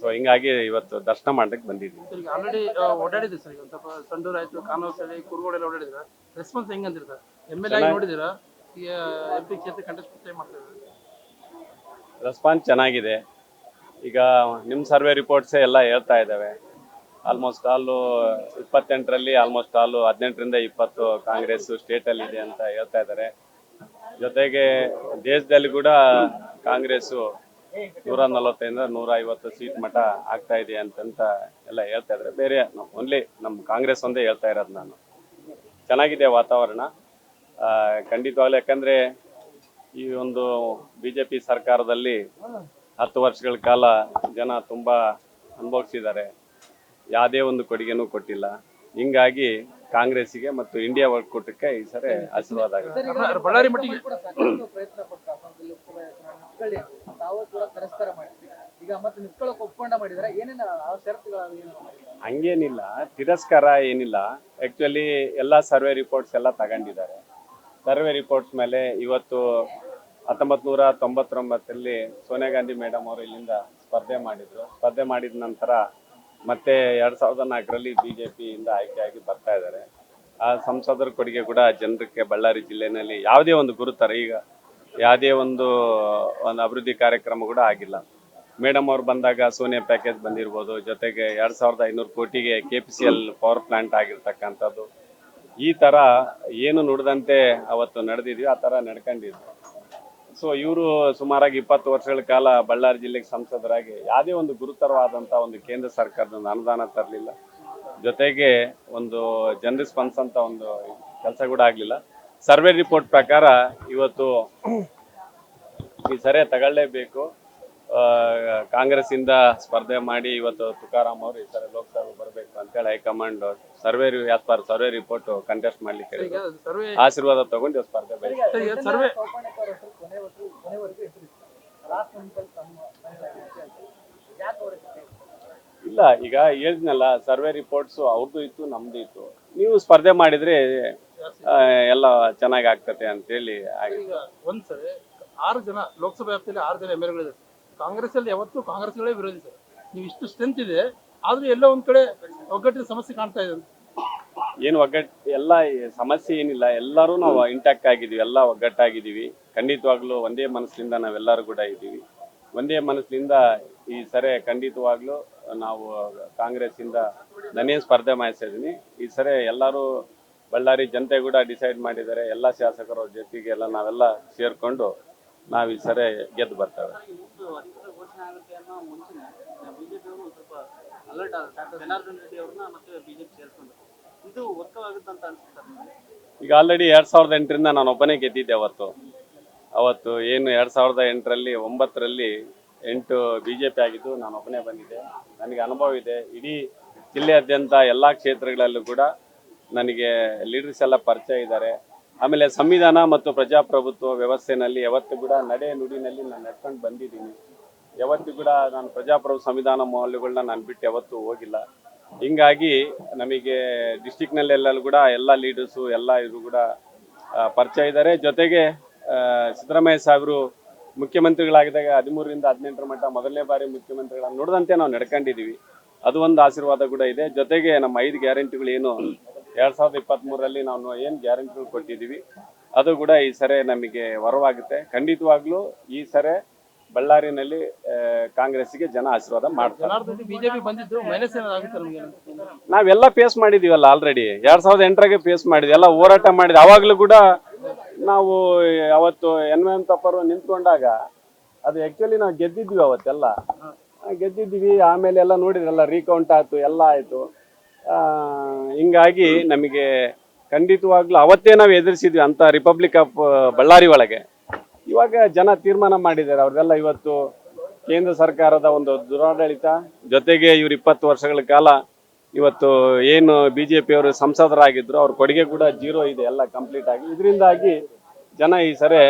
ಸೊ ಹಿಂಗಾಗಿ ಇವತ್ತು ದರ್ಶನ ಮಾಡಕ್ ಬಂದಿದ್ದೀನಿ ಈಗ ಆಲ್ರೆಡಿ ಓಡಾಡಿದ್ರಿ ಸರ್ ಈಗ ಒಂದು ಸ್ವಲ್ಪ ಸಂಡೂರು ಆಯ್ತು ಕಾನೂಸಳಿ ಕುರುಗೋಡೆಲ್ಲ ಓಡಾಡಿದ್ರ ರೆಸ್ಪಾನ್ಸ್ ಹೆಂಗಂತೀರ ಸರ್ ಎಂ ಎಲ್ ಆಗಿ ನೋಡಿದಿರಾ ಈಗ ಎಂ ಪಿ ಕ್ಷೇತ್ರ ಕಂಟೆಸ್ಟ್ ಮಾಡ್ತಾ ಇದ್ದಾರೆ? ರೆಸ್ಪಾನ್ಸ್ ಚೆನ್ನಾಗಿದೆ. ಈಗ ನಿಮ್ಮ ಸರ್ವೆ ರಿಪೋರ್ಟ್ಸ್ ಎಲ್ಲ ಹೇಳ್ತಾ ಇದ್ದಾವೆ. ಆಲ್ಮೋಸ್ಟ್ ಆಲ್ ಇಪ್ಪತ್ತೆಂಟರಲ್ಲಿ ಆಲ್ಮೋಸ್ಟ್ ಆಲ್ ಹದಿನೆಂಟರಿಂದ ಇಪ್ಪತ್ತು ಕಾಂಗ್ರೆಸ್ ಸ್ಟೇಟಲ್ಲಿ ಇದೆ ಅಂತ ಹೇಳ್ತಾ ಇದ್ದಾರೆ. ಜೊತೆಗೆ ದೇಶದಲ್ಲಿ ಕೂಡ ಕಾಂಗ್ರೆಸ್ಸು ನೂರ ನಲವತ್ತೈದರಿಂದ ನೂರ ಐವತ್ತು ಸೀಟ್ ಮಠ ಆಗ್ತಾ ಇದೆ ಅಂತಂತ ಎಲ್ಲ ಹೇಳ್ತಾ ಇದ್ರೆ ಬೇರೆ ಓನ್ಲಿ ನಮ್ಮ ಕಾಂಗ್ರೆಸ್ ಒಂದೇ ಹೇಳ್ತಾ ಇರೋದು ನಾನು. ಚೆನ್ನಾಗಿದೆ ವಾತಾವರಣ. ಖಂಡಿತವಾಗ್ಲೂ ಯಾಕಂದ್ರೆ ಈ ಒಂದು ಬಿಜೆಪಿ ಸರ್ಕಾರದಲ್ಲಿ ಹತ್ತು ವರ್ಷಗಳ ಕಾಲ ಜನ ತುಂಬಾ ಅನುಭವಿಸಿದ್ದಾರೆ. ಯಾವುದೇ ಒಂದು ಕೊಡುಗೆನೂ ಕೊಟ್ಟಿಲ್ಲ. ಹಿಂಗಾಗಿ ಕಾಂಗ್ರೆಸ್ಸಿಗೆ ಮತ್ತು ಇಂಡಿಯಾ ಒಕ್ಕೂಟಕ್ಕೆ ಈ ಸರಿ ಆಶೀರ್ವಾದ ಆಗುತ್ತೆ ಬಳ್ಳಾರಿ- ಮಟ್ಟಿಗೆ ಪ್ರಯತ್ನ ಪಡ್ತಾ ಬಂದು ಲೋಕಸಭೆ ಚುನಾವಣೆ ತಾವು ಕೂಡ ತಿರಸ್ಕಾರ ಮಾಡಿದ್ರಿ. ಈಗ ಮತ್ತೆ ನಿಂತ್ಕೊಳ್ಳೋಕೆ ಒಪ್ಪಂದ ಮಾಡಿದ್ರೆ ಏನೇನು ಆ ಷರತ್ತುಗಳು ಏನೇನು ಹಂಗೇನಿಲ್ಲ. ತಿರಸ್ಕಾರ ಏನಿಲ್ಲ. ಆಕ್ಚುಲಿ ಎಲ್ಲ ಸರ್ವೆ ರಿಪೋರ್ಟ್ಸ್ ಎಲ್ಲ ತಗೊಂಡಿದ್ದಾರೆ. ಸರ್ವೆ ರಿಪೋರ್ಟ್ಸ್ ಮೇಲೆ ಇವತ್ತು ಹತ್ತೊಂಬತ್ತು ನೂರ ತೊಂಬತ್ತೊಂಬತ್ತರಲ್ಲಿ ಸೋನಿಯಾ ಗಾಂಧಿ ಮೇಡಮ್ ಅವರು ಇಲ್ಲಿಂದ ಸ್ಪರ್ಧೆ ಮಾಡಿದ್ರು. ಸ್ಪರ್ಧೆ ಮಾಡಿದ ನಂತರ ಮತ್ತೆ ಎರಡ್ ಸಾವಿರದ ನಾಲ್ಕರಲ್ಲಿ ಬಿಜೆಪಿಯಿಂದ ಆಯ್ಕೆಯಾಗಿ ಬರ್ತಾ ಇದ್ದಾರೆ. ಆ ಸಂಸದರ ಕೊಡುಗೆ ಕೂಡ ಜನರಿಗೆ ಬಳ್ಳಾರಿ ಜಿಲ್ಲೆನಲ್ಲಿ ಯಾವುದೇ ಒಂದು ಗುರುತರ, ಈಗ ಯಾವುದೇ ಒಂದು ಒಂದು ಅಭಿವೃದ್ಧಿ ಕಾರ್ಯಕ್ರಮ ಕೂಡ ಆಗಿಲ್ಲ. ಮೇಡಮ್ ಅವ್ರು ಬಂದಾಗ ಸೋನಿಯಾ ಪ್ಯಾಕೇಜ್ ಬಂದಿರ್ಬೋದು, ಜೊತೆಗೆ ಎರಡ್ ಸಾವಿರದ ಐನೂರು ಕೋಟಿಗೆ K P C L power plant ಆಗಿರ್ತಕ್ಕಂಥದ್ದು. ಈ ತರ ಏನು ನುಡಿದಂತೆ ಅವತ್ತು ನಡೆದಿದ್ವಿ ಆ ತರ ನಡ್ಕೊಂಡಿದ್ವಿ ಸೊ ಇವರು ಸುಮಾರಾಗಿ ಇಪ್ಪತ್ತು ವರ್ಷಗಳ ಕಾಲ ಬಳ್ಳಾರಿ ಜಿಲ್ಲೆಗೆ ಸಂಸದರಾಗಿ ಯಾವುದೇ ಒಂದು ಗುರುತರವಾದಂಥ ಒಂದು ಕೇಂದ್ರ ಸರ್ಕಾರದ ಒಂದು ಅನುದಾನ ತರಲಿಲ್ಲ. ಜೊತೆಗೆ ಒಂದು ಜನ ರಿಸ್ಪಾನ್ಸ್ ಅಂತ ಒಂದು ಕೆಲಸ ಕೂಡ ಆಗಲಿಲ್ಲ. ಸರ್ವೆ ರಿಪೋರ್ಟ್ ಪ್ರಕಾರ ಇವತ್ತು ಈ ಸರಿ ತಗೊಳ್ಳೇಬೇಕು. ಆ, ಕಾಂಗ್ರೆಸ್ ಇಂದ ಸ್ಪರ್ಧೆ ಮಾಡಿ ಇವತ್ತು ತುಕಾರಾಮ್ ಅವರು ಈ ಸರಿ ಲೋಕಸಭೆ ಬರಬೇಕು ಅಂತೇಳಿ high command survey survey report contest ಮಾಡ್ಲಿಕ್ಕೆ ಆಶೀರ್ವಾದ ತಗೊಂಡು ಸ್ಪರ್ಧೆ ಇಲ್ಲ ಈಗ ಹೇಳಿದ್ನಲ್ಲ ಸರ್ವೆ ರಿಪೋರ್ಟ್ಸು ಅವ್ರದ್ದು ಇತ್ತು ನಮ್ದು ಇತ್ತು. ನೀವು ಸ್ಪರ್ಧೆ ಮಾಡಿದ್ರೆ ಎಲ್ಲ ಚೆನ್ನಾಗಿ ಆಗ್ತತೆ ಅಂತೇಳಿ ಆಗಿದೆ. ಒಂದ್ಸರಿ ಆರು ಜನ ಲೋಕಸಭಾ ವ್ಯಾಪ್ತಿಯಲ್ಲಿ ಆರು ಜನ ಎಂ ಎಲ್ ಎಗಳಿದ್ದಾರೆ ಕಾಂಗ್ರೆಸ್ ಅಲ್ಲಿ ಯಾವತ್ತೂ ಕಾಂಗ್ರೆಸ್ಗಳೇ ವಿರೋಧಿ ಸರ್. ನೀವು ಇಷ್ಟು ಸ್ಟ್ರೆಂತ್ ಇದೆ ಆದ್ರೂ ಎಲ್ಲ ಒಂದ್ ಕಡೆ ಒಗ್ಗಟ್ಟಿನ ಸಮಸ್ಯೆ ಕಾಣ್ತಾ ಇದೆ ಏನು ಒಗ್ಗಟ್ಟು ಎಲ್ಲ ಸಮಸ್ಯೆ ಏನಿಲ್ಲ ಎಲ್ಲರೂ ನಾವು ಇಂಟ್ಯಾಕ್ಟ್ ಆಗಿದ್ದೀವಿ ಎಲ್ಲ ಒಗ್ಗಟ್ಟಾಗಿದ್ದೀವಿ. ಖಂಡಿತವಾಗ್ಲೂ ಒಂದೇ ಮನಸ್ಸಿನಿಂದ ನಾವೆಲ್ಲರೂ ಕೂಡ ಇದ್ದೀವಿ. ಒಂದೇ ಮನಸ್ಸಿನಿಂದ ಈ ಸರಿ ಖಂಡಿತವಾಗ್ಲೂ ನಾವು ಕಾಂಗ್ರೆಸ್ಸಿಂದ ನಾನೇ ಸ್ಪರ್ಧೆ ಮಾಡಿಸ್ತಾ ಈ ಸರಿ ಎಲ್ಲರೂ ಬಳ್ಳಾರಿ ಜನತೆ ಕೂಡ ಡಿಸೈಡ್ ಮಾಡಿದ್ದಾರೆ. ಎಲ್ಲ ಶಾಸಕರ ಜೊತೆಗೆ ಎಲ್ಲ ನಾವೆಲ್ಲ ಸೇರಿಕೊಂಡು ನಾವು ಈ ಸರಿ ಗೆದ್ದು ಬರ್ತೇವೆ. ಈಗ ಆಲ್ರೆಡಿ ಎರಡ್ ಸಾವಿರದ ಎಂಟರಿಂದ ನಾನು ಒಬ್ಬನೇ ಗೆದ್ದಿದ್ದೆ ಅವತ್ತು. ಅವತ್ತು ಏನು ಎರಡು ಸಾವಿರದ ಎಂಟರಲ್ಲಿ, ಒಂಬತ್ತರಲ್ಲಿ ಎಂಟು ಬಿ ಜೆ ಪಿ ಆಗಿದ್ದು ನಾನು ಒಬ್ಬನೇ ಬಂದಿದ್ದೆ. ನನಗೆ ಅನುಭವ ಇದೆ. ಇಡೀ ಜಿಲ್ಲೆಯಾದ್ಯಂತ ಎಲ್ಲ ಕ್ಷೇತ್ರಗಳಲ್ಲೂ ಕೂಡ ನನಗೆ ಲೀಡರ್ಸ್ ಎಲ್ಲ ಪರಿಚಯ ಇದ್ದಾರೆ. ಆಮೇಲೆ ಸಂವಿಧಾನ ಮತ್ತು ಪ್ರಜಾಪ್ರಭುತ್ವ ವ್ಯವಸ್ಥೆನಲ್ಲಿ ಯಾವತ್ತೂ ಕೂಡ ನಡೆ ನುಡಿನಲ್ಲಿ ನಾನು ನಡ್ಕೊಂಡು ಬಂದಿದ್ದೀನಿ. ಯಾವತ್ತೂ ಕೂಡ ನಾನು ಪ್ರಜಾಪ್ರಭು ಸಂವಿಧಾನ ಮೌಲ್ಯಗಳನ್ನ ನಾನು ಬಿಟ್ಟು ಯಾವತ್ತೂ ಹೋಗಿಲ್ಲ. ಹಿಂಗಾಗಿ ನಮಗೆ ಡಿಸ್ಟಿಕ್ನಲ್ಲೆಲ್ಲೂ ಕೂಡ ಎಲ್ಲ ಲೀಡರ್ಸು ಎಲ್ಲ ಇದು ಕೂಡ ಪರಿಚಯ ಇದ್ದಾರೆ. ಜೊತೆಗೆ ಸಿದ್ದರಾಮಯ್ಯ ಸಾಹೇಬರು ಮುಖ್ಯಮಂತ್ರಿಗಳಾಗಿದ್ದಾಗ ಹದಿಮೂರರಿಂದ ಹದಿನೆಂಟರ ಮಟ್ಟ ಮೊದಲನೇ ಬಾರಿ ಮುಖ್ಯಮಂತ್ರಿಗಳನ್ನ ನೋಡಿದಂತೆ ನಾವು ನಡ್ಕೊಂಡಿದ್ದೀವಿ ಅದು ಒಂದು ಆಶೀರ್ವಾದ ಕೂಡ ಇದೆ. ಜೊತೆಗೆ ನಮ್ಮ ಐದು ಗ್ಯಾರಂಟಿಗಳು ಏನು ಎರಡ್ ಸಾವಿರದ ಇಪ್ಪತ್ತ್ ಮೂರರಲ್ಲಿ ನಾವು ಏನು ಗ್ಯಾರಂಟಿಗಳು ಕೊಟ್ಟಿದ್ದೀವಿ ಅದು ಕೂಡ ಈ ಸರಿ ನಮಗೆ ವರವಾಗುತ್ತೆ. ಖಂಡಿತವಾಗ್ಲೂ ಈ ಸರಿ ಬಳ್ಳಾರಿನಲ್ಲಿ ಕಾಂಗ್ರೆಸ್ಗೆ ಜನ ಆಶೀರ್ವಾದ ಮಾಡ್ತಾರೆ. ನಾವೆಲ್ಲ ಫೇಸ್ ಮಾಡಿದೀವಲ್ಲ ಆಲ್ರೆಡಿ ಎರಡ್ ಸಾವಿರದ ಎಂಟರಾಗೆ ಫೇಸ್ ಮಾಡಿದ್ವಿ. ಎಲ್ಲ ಹೋರಾಟ ಮಾಡಿದ್ವಿ. ಅವಾಗ್ಲೂ ಕೂಡ ನಾವು ಅವತ್ತು ಎನ್ ಎಂ ತಪ್ಪರು ನಿಂತ್ಕೊಂಡಾಗ ಅದು ಆಕ್ಚುಲಿ ನಾವು ಗೆದ್ದಿದ್ವಿ ಅವತ್ತೆಲ್ಲ. ಗೆದ್ದಿದ್ವಿ ಆಮೇಲೆ ಎಲ್ಲ ನೋಡಿದ್ರಲ್ಲ ರೀಕೌಂಟ್ ಆಯ್ತು, ಎಲ್ಲ ಆಯ್ತು. ಹಿಂಗಾಗಿ ನಮಗೆ ಖಂಡಿತವಾಗ್ಲೂ ಅವತ್ತೇ ನಾವು ಎದುರಿಸಿದ್ವಿ ಅಂತ ರಿಪಬ್ಲಿಕ್ ಆಫ್ ಬಳ್ಳಾರಿ ಒಳಗೆ. ಇವಾಗ ಜನ ತೀರ್ಮಾನ ಮಾಡಿದ್ದಾರೆ, ಅವ್ರದೆಲ್ಲ ಇವತ್ತು ಕೇಂದ್ರ ಸರ್ಕಾರದ ಒಂದು ದುರಾಡಳಿತ. ಜೊತೆಗೆ ಇವ್ರು ಇಪ್ಪತ್ತು ವರ್ಷಗಳ ಕಾಲ ಇವತ್ತು ಏನು ಬಿ ಜೆ ಪಿಯವರು ಸಂಸದರಾಗಿದ್ರು, ಅವ್ರ ಕೊಡುಗೆ ಕೂಡ ಜೀರೋ ಇದೆ, ಎಲ್ಲ ಕಂಪ್ಲೀಟ್ ಆಗಿ. ಇದರಿಂದಾಗಿ ಜನ ಈ ಸರಿ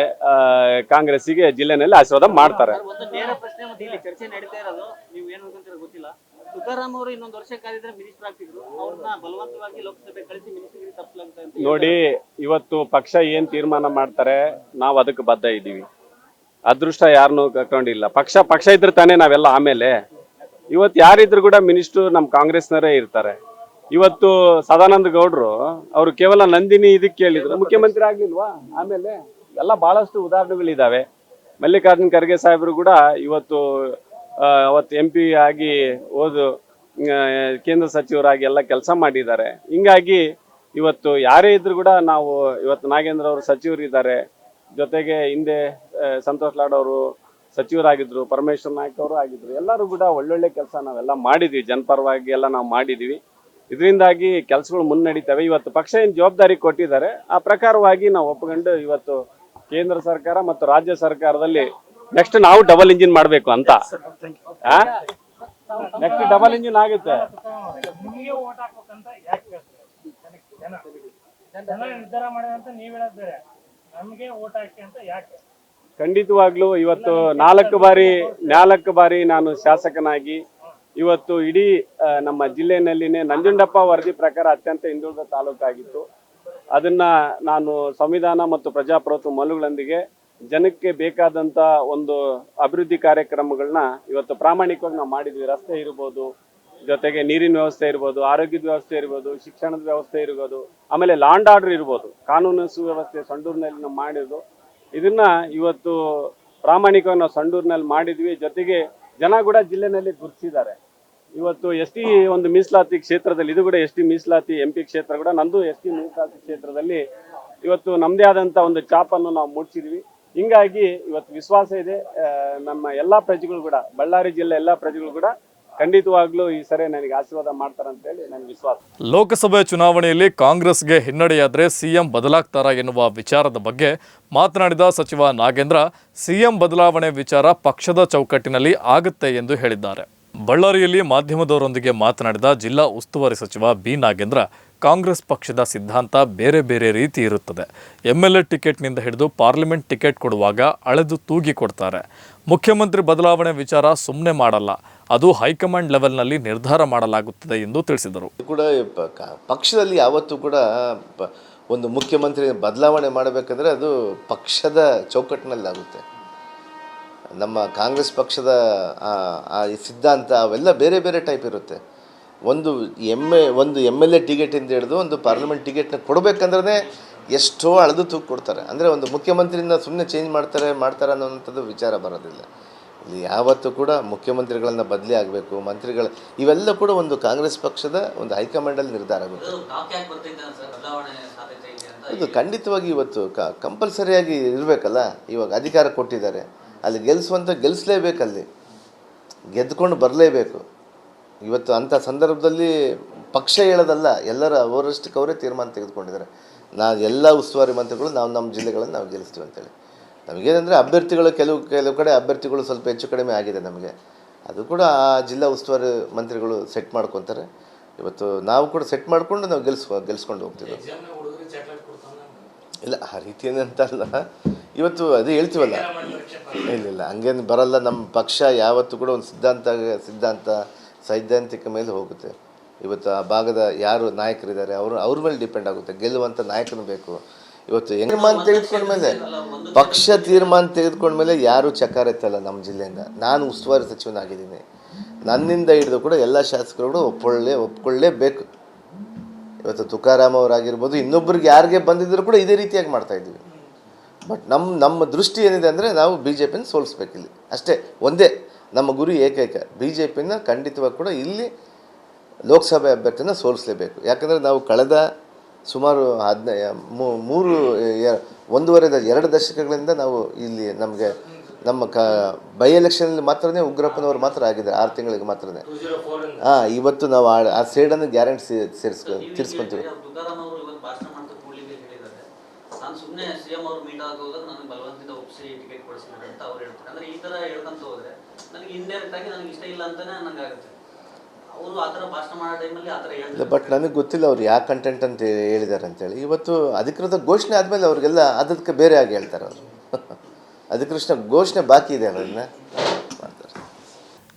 ಕಾಂಗ್ರೆಸ್ ಕಾಂಗ್ರೆಸ್ಸಿಗೆ ಜಿಲ್ಲೆನಲ್ಲಿ ಆಶೀರ್ವಾದ ಮಾಡ್ತಾರೆ. ಒಂದು ನೇರ ಪ್ರಶ್ನೆ ಮತ್ತೆ ಇಲ್ಲಿ ಚರ್ಚೆ ನಡೀತಾ ಇರೋದು ನೀವು ಏನು ಅನ್ಕೊಂತೀರ ಗೊತ್ತಿಲ್ಲ. ತುಕಾರಾಮ್ ಅವರು ಇನ್ನೊಂದು ವರ್ಷ ಕಾದಿದ್ರೆ ಮಿನಿಸ್ಟರ್ ಆಗ್ತಿದ್ರು. ಅವ್ರನ್ನ ಬಲವಂತವಾಗಿ ಲೋಕಸಭೆ ಕಳಿಸಿ ಮಿನಿಸ್ಟರ್ಗೆ ತಪ್ಪಿಸಲಾಗುತ್ತೆ ಅಂತ ನೋಡಿ ಇವತ್ತು ಪಕ್ಷ ಏನ್ ತೀರ್ಮಾನ ಮಾಡ್ತಾರೆ ನಾವು ಅದಕ್ಕೆ ಬದ್ಧ ಇದ್ದೀವಿ. ಅದೃಷ್ಟ ಯಾರನ್ನೂ ಕಟ್ಕೊಂಡಿಲ್ಲ ಪಕ್ಷ ಪಕ್ಷ ಇದ್ರೆ ತಾನೇ ನಾವೆಲ್ಲ ಆಮೇಲೆ. ಇವತ್ತು ಯಾರಿದ್ರು ಕೂಡ ಮಿನಿಸ್ಟ್ರು ನಮ್ಮ ಕಾಂಗ್ರೆಸ್ನರೇ ಇರ್ತಾರೆ. ಇವತ್ತು ಸದಾನಂದ ಗೌಡ್ರು ಅವರು ಕೇವಲ ನಂದಿನಿ ಇದಕ್ಕೆ ಕೇಳಿದ್ರು. ಮುಖ್ಯಮಂತ್ರಿ ಆಗ್ಲಿಲ್ವಾ? ಆಮೇಲೆ ಎಲ್ಲ ಬಹಳಷ್ಟು ಉದಾಹರಣೆಗಳಿದ್ದಾವೆ ಮಲ್ಲಿಕಾರ್ಜುನ್ ಖರ್ಗೆ ಸಾಹೇಬರು ಕೂಡ ಇವತ್ತು ಅವತ್ತು ಎಂ ಪಿ ಆಗಿ ಓದು ಕೇಂದ್ರ ಸಚಿವರಾಗಿ ಎಲ್ಲ ಕೆಲಸ ಮಾಡಿದ್ದಾರೆ. ಹಿಂಗಾಗಿ ಇವತ್ತು ಯಾರೇ ಇದ್ರು ಕೂಡ ನಾವು ಇವತ್ತು ನಾಗೇಂದ್ರ ಅವರು ಸಚಿವರು ಇದ್ದಾರೆ ಜೊತೆಗೆ ಹಿಂದೆ ಸಂತೋಷ್ ಲಾಡ್ ಅವರು ಸಚಿವರಾಗಿದ್ರು, ಪರಮೇಶ್ವರ್ ನಾಯ್ಕ ಅವರು ಆಗಿದ್ರು. ಎಲ್ಲರೂ ಕೂಡ ಒಳ್ಳೊಳ್ಳೆ ಕೆಲಸ ನಾವೆಲ್ಲ ಮಾಡಿದ್ವಿ. ಜನಪರವಾಗಿ ಎಲ್ಲ ನಾವು ಮಾಡಿದ್ವಿ. ಇದರಿಂದಾಗಿ ಕೆಲಸಗಳು ಮುನ್ನಡೀತವೆ. ಇವತ್ತು ಪಕ್ಷ ಏನು ಜವಾಬ್ದಾರಿ ಕೊಟ್ಟಿದ್ದಾರೆ ಆ ಪ್ರಕಾರವಾಗಿ ನಾವು ಒಪ್ಕೊಂಡು ಇವತ್ತು ಕೇಂದ್ರ ಸರ್ಕಾರ ಮತ್ತು ರಾಜ್ಯ ಸರ್ಕಾರದಲ್ಲಿ ನೆಕ್ಸ್ಟ್ ನಾವು ಡಬಲ್ ಇಂಜಿನ್ ಮಾಡಬೇಕು ಅಂತ. ನೆಕ್ಸ್ಟ್ ಡಬಲ್ ಇಂಜಿನ್ ಆಗುತ್ತೆ. ಖಂಡಿತವಾಗ್ಲೂ ಇವತ್ತು ನಾಲ್ಕು ಬಾರಿ ನಾಲ್ಕು ಬಾರಿ ನಾನು ಶಾಸಕನಾಗಿ ಇವತ್ತು ಇಡೀ ನಮ್ಮ ಜಿಲ್ಲೆಯಲ್ಲಿನೇ ನಂಜುಂಡಪ್ಪ ವರದಿ ಪ್ರಕಾರ ಅತ್ಯಂತ ಹಿಂದುಳಿದ ತಾಲೂಕಾಗಿತ್ತು. ಅದನ್ನ ನಾನು ಸಂವಿಧಾನ ಮತ್ತು ಪ್ರಜಾಪ್ರಭುತ್ವ ಮೌಲ್ಯಗಳೊಂದಿಗೆ ಜನಕ್ಕೆ ಬೇಕಾದಂತ ಒಂದು ಅಭಿವೃದ್ಧಿ ಕಾರ್ಯಕ್ರಮಗಳನ್ನ ಇವತ್ತು ಪ್ರಾಮಾಣಿಕವಾಗಿ ನಾವು ಮಾಡಿದ್ವಿ. ರಸ್ತೆ ಇರ್ಬೋದು, ಜೊತೆಗೆ ನೀರಿನ ವ್ಯವಸ್ಥೆ ಇರ್ಬೋದು, ಆರೋಗ್ಯದ ವ್ಯವಸ್ಥೆ ಇರ್ಬೋದು, ಶಿಕ್ಷಣದ ವ್ಯವಸ್ಥೆ ಇರ್ಬೋದು, ಆಮೇಲೆ ಲ್ಯಾಂಡ್ ಆರ್ಡರ್ ಇರ್ಬೋದು, ಕಾನೂನು ಸುವ್ಯವಸ್ಥೆ ಸಂಡೂರಿನಲ್ಲಿ ನಾವು ಮಾಡಿದ್ದು. ಇದನ್ನ ಇವತ್ತು ಪ್ರಾಮಾಣಿಕವಾಗಿ ನಾವು ಸಂಡೂರಿನಲ್ಲಿ ಮಾಡಿದ್ವಿ. ಜೊತೆಗೆ ಜನ ಕೂಡ ಜಿಲ್ಲೆನಲ್ಲಿ ಗುರುತಿಸಿದ್ದಾರೆ. ಇವತ್ತು ಎಸ್ ಟಿ ಒಂದು ಮೀಸಲಾತಿ ಕ್ಷೇತ್ರದಲ್ಲಿ, ಇದು ಕೂಡ ಎಸ್ ಟಿ ಮೀಸಲಾತಿ ಎಂ ಕ್ಷೇತ್ರ ಕೂಡ, ನಂದು ಎಸ್ ಟಿ ಮೀಸಲಾತಿ ಕ್ಷೇತ್ರದಲ್ಲಿ ಇವತ್ತು ನಮ್ಮದೇ ಆದಂಥ ಒಂದು ಚಾಪನ್ನು ನಾವು ಮೂಡಿಸಿದ್ವಿ. ಹಿಂಗಾಗಿ ಇವತ್ತು ವಿಶ್ವಾಸ ಇದೆ. ನಮ್ಮ ಎಲ್ಲ ಪ್ರಜೆಗಳು ಕೂಡ, ಬಳ್ಳಾರಿ ಜಿಲ್ಲೆ ಎಲ್ಲ ಪ್ರಜೆಗಳು ಕೂಡ ಖಂಡಿತವಾಗ್ಲೂ ಈ ಸರಿ ನನಗೆ ಆಶೀರ್ವಾದ ಮಾಡ್ತಾರಂತೇಳಿ ನನಗೆ ವಿಶ್ವಾಸ. ಲೋಕಸಭೆ ಚುನಾವಣೆಯಲ್ಲಿ ಕಾಂಗ್ರೆಸ್ಗೆ ಹಿನ್ನಡೆಯಾದರೆ ಸಿಎಂ ಬದಲಾಗ್ತಾರ ಎನ್ನುವ ವಿಚಾರದ ಬಗ್ಗೆ ಮಾತನಾಡಿದ ಸಚಿವ ನಾಗೇಂದ್ರ, ಸಿಎಂ ಬದಲಾವಣೆ ವಿಚಾರ ಪಕ್ಷದ ಚೌಕಟ್ಟಿನಲ್ಲಿ ಆಗುತ್ತೆ ಎಂದು ಹೇಳಿದ್ದಾರೆ. ಬಳ್ಳಾರಿಯಲ್ಲಿ ಮಾಧ್ಯಮದವರೊಂದಿಗೆ ಮಾತನಾಡಿದ ಜಿಲ್ಲಾ ಉಸ್ತುವಾರಿ ಸಚಿವ ಬಿ ನಾಗೇಂದ್ರ, ಕಾಂಗ್ರೆಸ್ ಪಕ್ಷದ ಸಿದ್ಧಾಂತ ಬೇರೆ ಬೇರೆ ರೀತಿ ಇರುತ್ತದೆ. ಎಂ ಎಲ್ ಎ ಟಿಕೆಟ್ನಿಂದ ಹಿಡಿದು ಪಾರ್ಲಿಮೆಂಟ್ ಟಿಕೆಟ್ ಕೊಡುವಾಗ ಅಳೆದು ತೂಗಿ ಕೊಡ್ತಾರೆ. ಮುಖ್ಯಮಂತ್ರಿ ಬದಲಾವಣೆ ವಿಚಾರ ಸುಮ್ಮನೆ ಮಾಡಲ್ಲ, ಅದು ಹೈಕಮಾಂಡ್ ಲೆವೆಲ್ನಲ್ಲಿ ನಿರ್ಧಾರ ಮಾಡಲಾಗುತ್ತದೆ ಎಂದು ತಿಳಿಸಿದರು. ಕೂಡ ಪಕ್ಷದಲ್ಲಿ ಯಾವತ್ತೂ ಕೂಡ ಒಂದು ಮುಖ್ಯಮಂತ್ರಿ ಬದಲಾವಣೆ ಮಾಡಬೇಕಂದ್ರೆ ಅದು ಪಕ್ಷದ ಚೌಕಟ್ಟಿನಲ್ಲಾಗುತ್ತೆ. ನಮ್ಮ ಕಾಂಗ್ರೆಸ್ ಪಕ್ಷದ ಆ- ಸಿದ್ಧಾಂತ ಅವೆಲ್ಲ ಬೇರೆ ಬೇರೆ ಟೈಪ್ ಇರುತ್ತೆ. ಒಂದು ಎಂ ಎ ಒಂದು ಎಂ ಎಲ್ ಎ ಟಿಕೆಟಿಂದ ಹಿಡಿದು ಒಂದು ಪಾರ್ಲಿಮೆಂಟ್ ಟಿಕೆಟ್ನ ಕೊಡಬೇಕಂದ್ರೆ ಎಷ್ಟೋ ಅಳೆದು ತೂಕು ಕೊಡ್ತಾರೆ. ಅಂದರೆ ಒಂದು ಮುಖ್ಯಮಂತ್ರಿಯಿಂದ ಸುಮ್ಮನೆ ಚೇಂಜ್ ಮಾಡ್ತಾರೆ ಮಾಡ್ತಾರೆ ಅನ್ನೋವಂಥದ್ದು ವಿಚಾರ ಬರೋದಿಲ್ಲ. ಇಲ್ಲಿ ಯಾವತ್ತೂ ಕೂಡ ಮುಖ್ಯಮಂತ್ರಿಗಳನ್ನು ಬದಲಿ ಆಗಬೇಕು ಮಂತ್ರಿಗಳು ಇವೆಲ್ಲ ಕೂಡ ಒಂದು ಕಾಂಗ್ರೆಸ್ ಪಕ್ಷದ ಒಂದು ಹೈಕಮಾಂಡಲ್ಲಿ ನಿರ್ಧಾರ ಆಗುತ್ತೆ. ಇದು ಖಂಡಿತವಾಗಿ ಇವತ್ತು ಕ ಕಂಪಲ್ಸರಿಯಾಗಿ ಇರಬೇಕಲ್ಲ? ಇವಾಗ ಅಧಿಕಾರ ಕೊಟ್ಟಿದ್ದಾರೆ. ಅಲ್ಲಿ ಗೆಲ್ಲಿಸುವಂಥ ಗೆಲ್ಲಿಸಲೇಬೇಕಲ್ಲಿ ಗೆದ್ದುಕೊಂಡು ಬರಲೇಬೇಕು. ಇವತ್ತು ಅಂಥ ಸಂದರ್ಭದಲ್ಲಿ ಪಕ್ಷ ಹೇಳೋದಲ್ಲ, ಎಲ್ಲರ ಅವರಷ್ಟಕ್ಕೆ ಅವರೇ ತೀರ್ಮಾನ ತೆಗೆದುಕೊಂಡಿದ್ದಾರೆ. ನಾವು ಎಲ್ಲ ಉಸ್ತುವಾರಿ ಮಂತ್ರಿಗಳು, ನಾವು ನಮ್ಮ ಜಿಲ್ಲೆಗಳನ್ನು ನಾವು ಗೆಲ್ಲಿಸ್ತೀವಿ ಅಂತೇಳಿ. ನಮಗೇನೆಂದರೆ ಅಭ್ಯರ್ಥಿಗಳು ಕೆಲವು ಕೆಲವು ಕಡೆ ಅಭ್ಯರ್ಥಿಗಳು ಸ್ವಲ್ಪ ಹೆಚ್ಚು ಕಡಿಮೆ ಆಗಿದೆ ನಮಗೆ. ಅದು ಕೂಡ ಆ ಜಿಲ್ಲಾ ಉಸ್ತುವಾರಿ ಮಂತ್ರಿಗಳು ಸೆಟ್ ಮಾಡ್ಕೊತಾರೆ. ಇವತ್ತು ನಾವು ಕೂಡ ಸೆಟ್ ಮಾಡಿಕೊಂಡು ನಾವು ಗೆಲ್ಲಿಸ್ಕೊ ಗೆಲ್ಸ್ಕೊಂಡು ಹೋಗ್ತೀವಿ ಇಲ್ಲ, ಆ ರೀತಿ ಏನಂತಲ್ಲ ಇವತ್ತು ಅದೇ ಹೇಳ್ತೀವಲ್ಲ. ಇಲ್ಲ ಇಲ್ಲ ಹಂಗೇನು ಬರಲ್ಲ, ನಮ್ಮ ಪಕ್ಷ ಯಾವತ್ತೂ ಕೂಡ ಒಂದು ಸಿದ್ಧಾಂತ ಸಿದ್ಧಾಂತ, ಸೈದ್ಧಾಂತಿಕ ಮೇಲೆ ಹೋಗುತ್ತೆ. ಇವತ್ತು ಆ ಭಾಗದ ಯಾರು ನಾಯಕರಿದ್ದಾರೆ, ಅವರು, ಅವ್ರ ಮೇಲೆ ಡಿಪೆಂಡ್ ಆಗುತ್ತೆ. ಗೆಲ್ಲುವಂಥ ನಾಯಕನು ಬೇಕು. ಇವತ್ತು ಹೆಂಗ್ ತೆಗೆದುಕೊಂಡ ಮೇಲೆ, ಪಕ್ಷ ತೀರ್ಮಾನ ತೆಗೆದುಕೊಂಡ್ಮೇಲೆ ಯಾರೂ ಚಕಾರ ಎತ್ತಲ್ಲ ನಮ್ಮ ಜಿಲ್ಲೆಯಿಂದ. ನಾನು ಉಸ್ತುವಾರಿ ಸಚಿವನಾಗಿದ್ದೀನಿ. ನನ್ನಿಂದ ಹಿಡಿದು ಕೂಡ ಎಲ್ಲ ಶಾಸಕರು ಕೂಡ ಒಪ್ಕೊಳ್ಳೆ, ಒಪ್ಕೊಳ್ಳೇಬೇಕು. ಇವತ್ತು ತುಕಾರಾಮ್ ಅವರಾಗಿರ್ಬೋದು, ಇನ್ನೊಬ್ರಿಗೆ ಯಾರಿಗೆ ಬಂದಿದ್ದರೂ ಕೂಡ ಇದೇ ರೀತಿಯಾಗಿ ಮಾಡ್ತಾ ಇದ್ದೀವಿ. ಬಟ್ ನಮ್ಮ ನಮ್ಮ ದೃಷ್ಟಿ ಏನಿದೆ ಅಂದರೆ ನಾವು ಬಿ ಜೆ ಪಿನ ಸೋಲಿಸ್ಬೇಕಿಲ್ಲಿ ಅಷ್ಟೇ ಒಂದೇ ನಮ್ಮ ಗುರಿ ಏಕೈಕ ಬಿ ಜೆ ಪಿನ ಖಂಡಿತವಾಗಿ ಕೂಡ ಇಲ್ಲಿ ಲೋಕಸಭೆ ಅಭ್ಯರ್ಥಿನ ಸೋಲಿಸಲೇಬೇಕು ಯಾಕಂದರೆ ನಾವು ಕಳೆದ ಸುಮಾರು ಹದಿನೈ ಮೂರು ಒಂದೂವರೆ ಎರಡು ದಶಕಗಳಿಂದ ನಾವು ಇಲ್ಲಿ ನಮಗೆ ನಮ್ಮ ಕ ಬೈ ಎಲೆಕ್ಷನಲ್ಲಿ ಮಾತ್ರನೇ ಉಗ್ರಪ್ಪನವರು ಮಾತ್ರ ಆಗಿದ್ದಾರೆ ಆರು ತಿಂಗಳಿಗೆ ಮಾತ್ರನೇ ಹಾಂ ಇವತ್ತು ನಾವು ಆ ಆ ಸೇಡನ್ನು ಗ್ಯಾರಂಟಿ ಸೇರಿಸ್ಕೊ ತೀರಿಸ್ಕೊಂತೀವಿ ತುಕಾರಾಮ್ ಅವರು ಇವತ್ತು ಭಾಷಣ ಮಾಡ್ತಾ ಕೂಡ್ಲಿಗೆ ಹೇಳಿದ್ದಾರೆ ನಾನು ಸುಮ್ಮನೆ ಸಿ ಎಂ ಅವರು ಮೀಟ್ ಆಗೋದಾಗ ನನಗೆ ಬಲವಂತದಿಂದ ಒಪ್ಪಿಸಿ ಟಿಕೆಟ್ ಕೊಡಿಸಿದ್ದಾರೆ ಅಂತ ಅವ್ರು ಹೇಳ್ತಾರೆ. ಅಂದ್ರೆ ಈ ತರ ಹೇಳ್ಕೊಂತ ಹೋದ್ರೆ ನನಗೆ ಇಂಡೈರೆಕ್ಟ್ ಆಗಿ ನನಗೆ ಇಷ್ಟ ಇಲ್ಲ ಅಂತಾನೆ ನನಗೆ ಆಗುತ್ತೆ. ಅವರು ಆ ಥರ ಭಾಷಣ ಮಾಡೋ ಟೈಮಲ್ಲಿ ಆ ಥರ ಹೇಳ್ತಾರೆ. ಬಟ್ ನನಗೆ ಗೊತ್ತಿಲ್ಲ ಅವ್ರು ಯಾವ ಕಂಟೆಂಟ್ ಅಂತ ಹೇಳಿದ್ದಾರೆ ಅಂತೇಳಿ ಇವತ್ತು ಅಧಿಕೃತ ಘೋಷಣೆ ಆದಮೇಲೆ ಅವ್ರಿಗೆಲ್ಲ ಅದಕ್ಕೆ ಬೇರೆ ಆಗಿ ಹೇಳ್ತಾರೆ ಅವರು. ಅಧಿಕೃಷ್ಣ ಘೋಷಣೆ ಬಾಕಿ ಇದೆ ಅದನ್ನು ಮಾಡ್ತಾರೆ.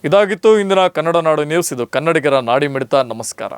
ಇದಾಗಿತ್ತು ಇಂದಿನ ಕನ್ನಡ ನಾಡು ನ್ಯೂಸ್ ಇದು ಕನ್ನಡಿಗರ ನಾಡಿ ಮಿಡಿತ. ನಮಸ್ಕಾರ.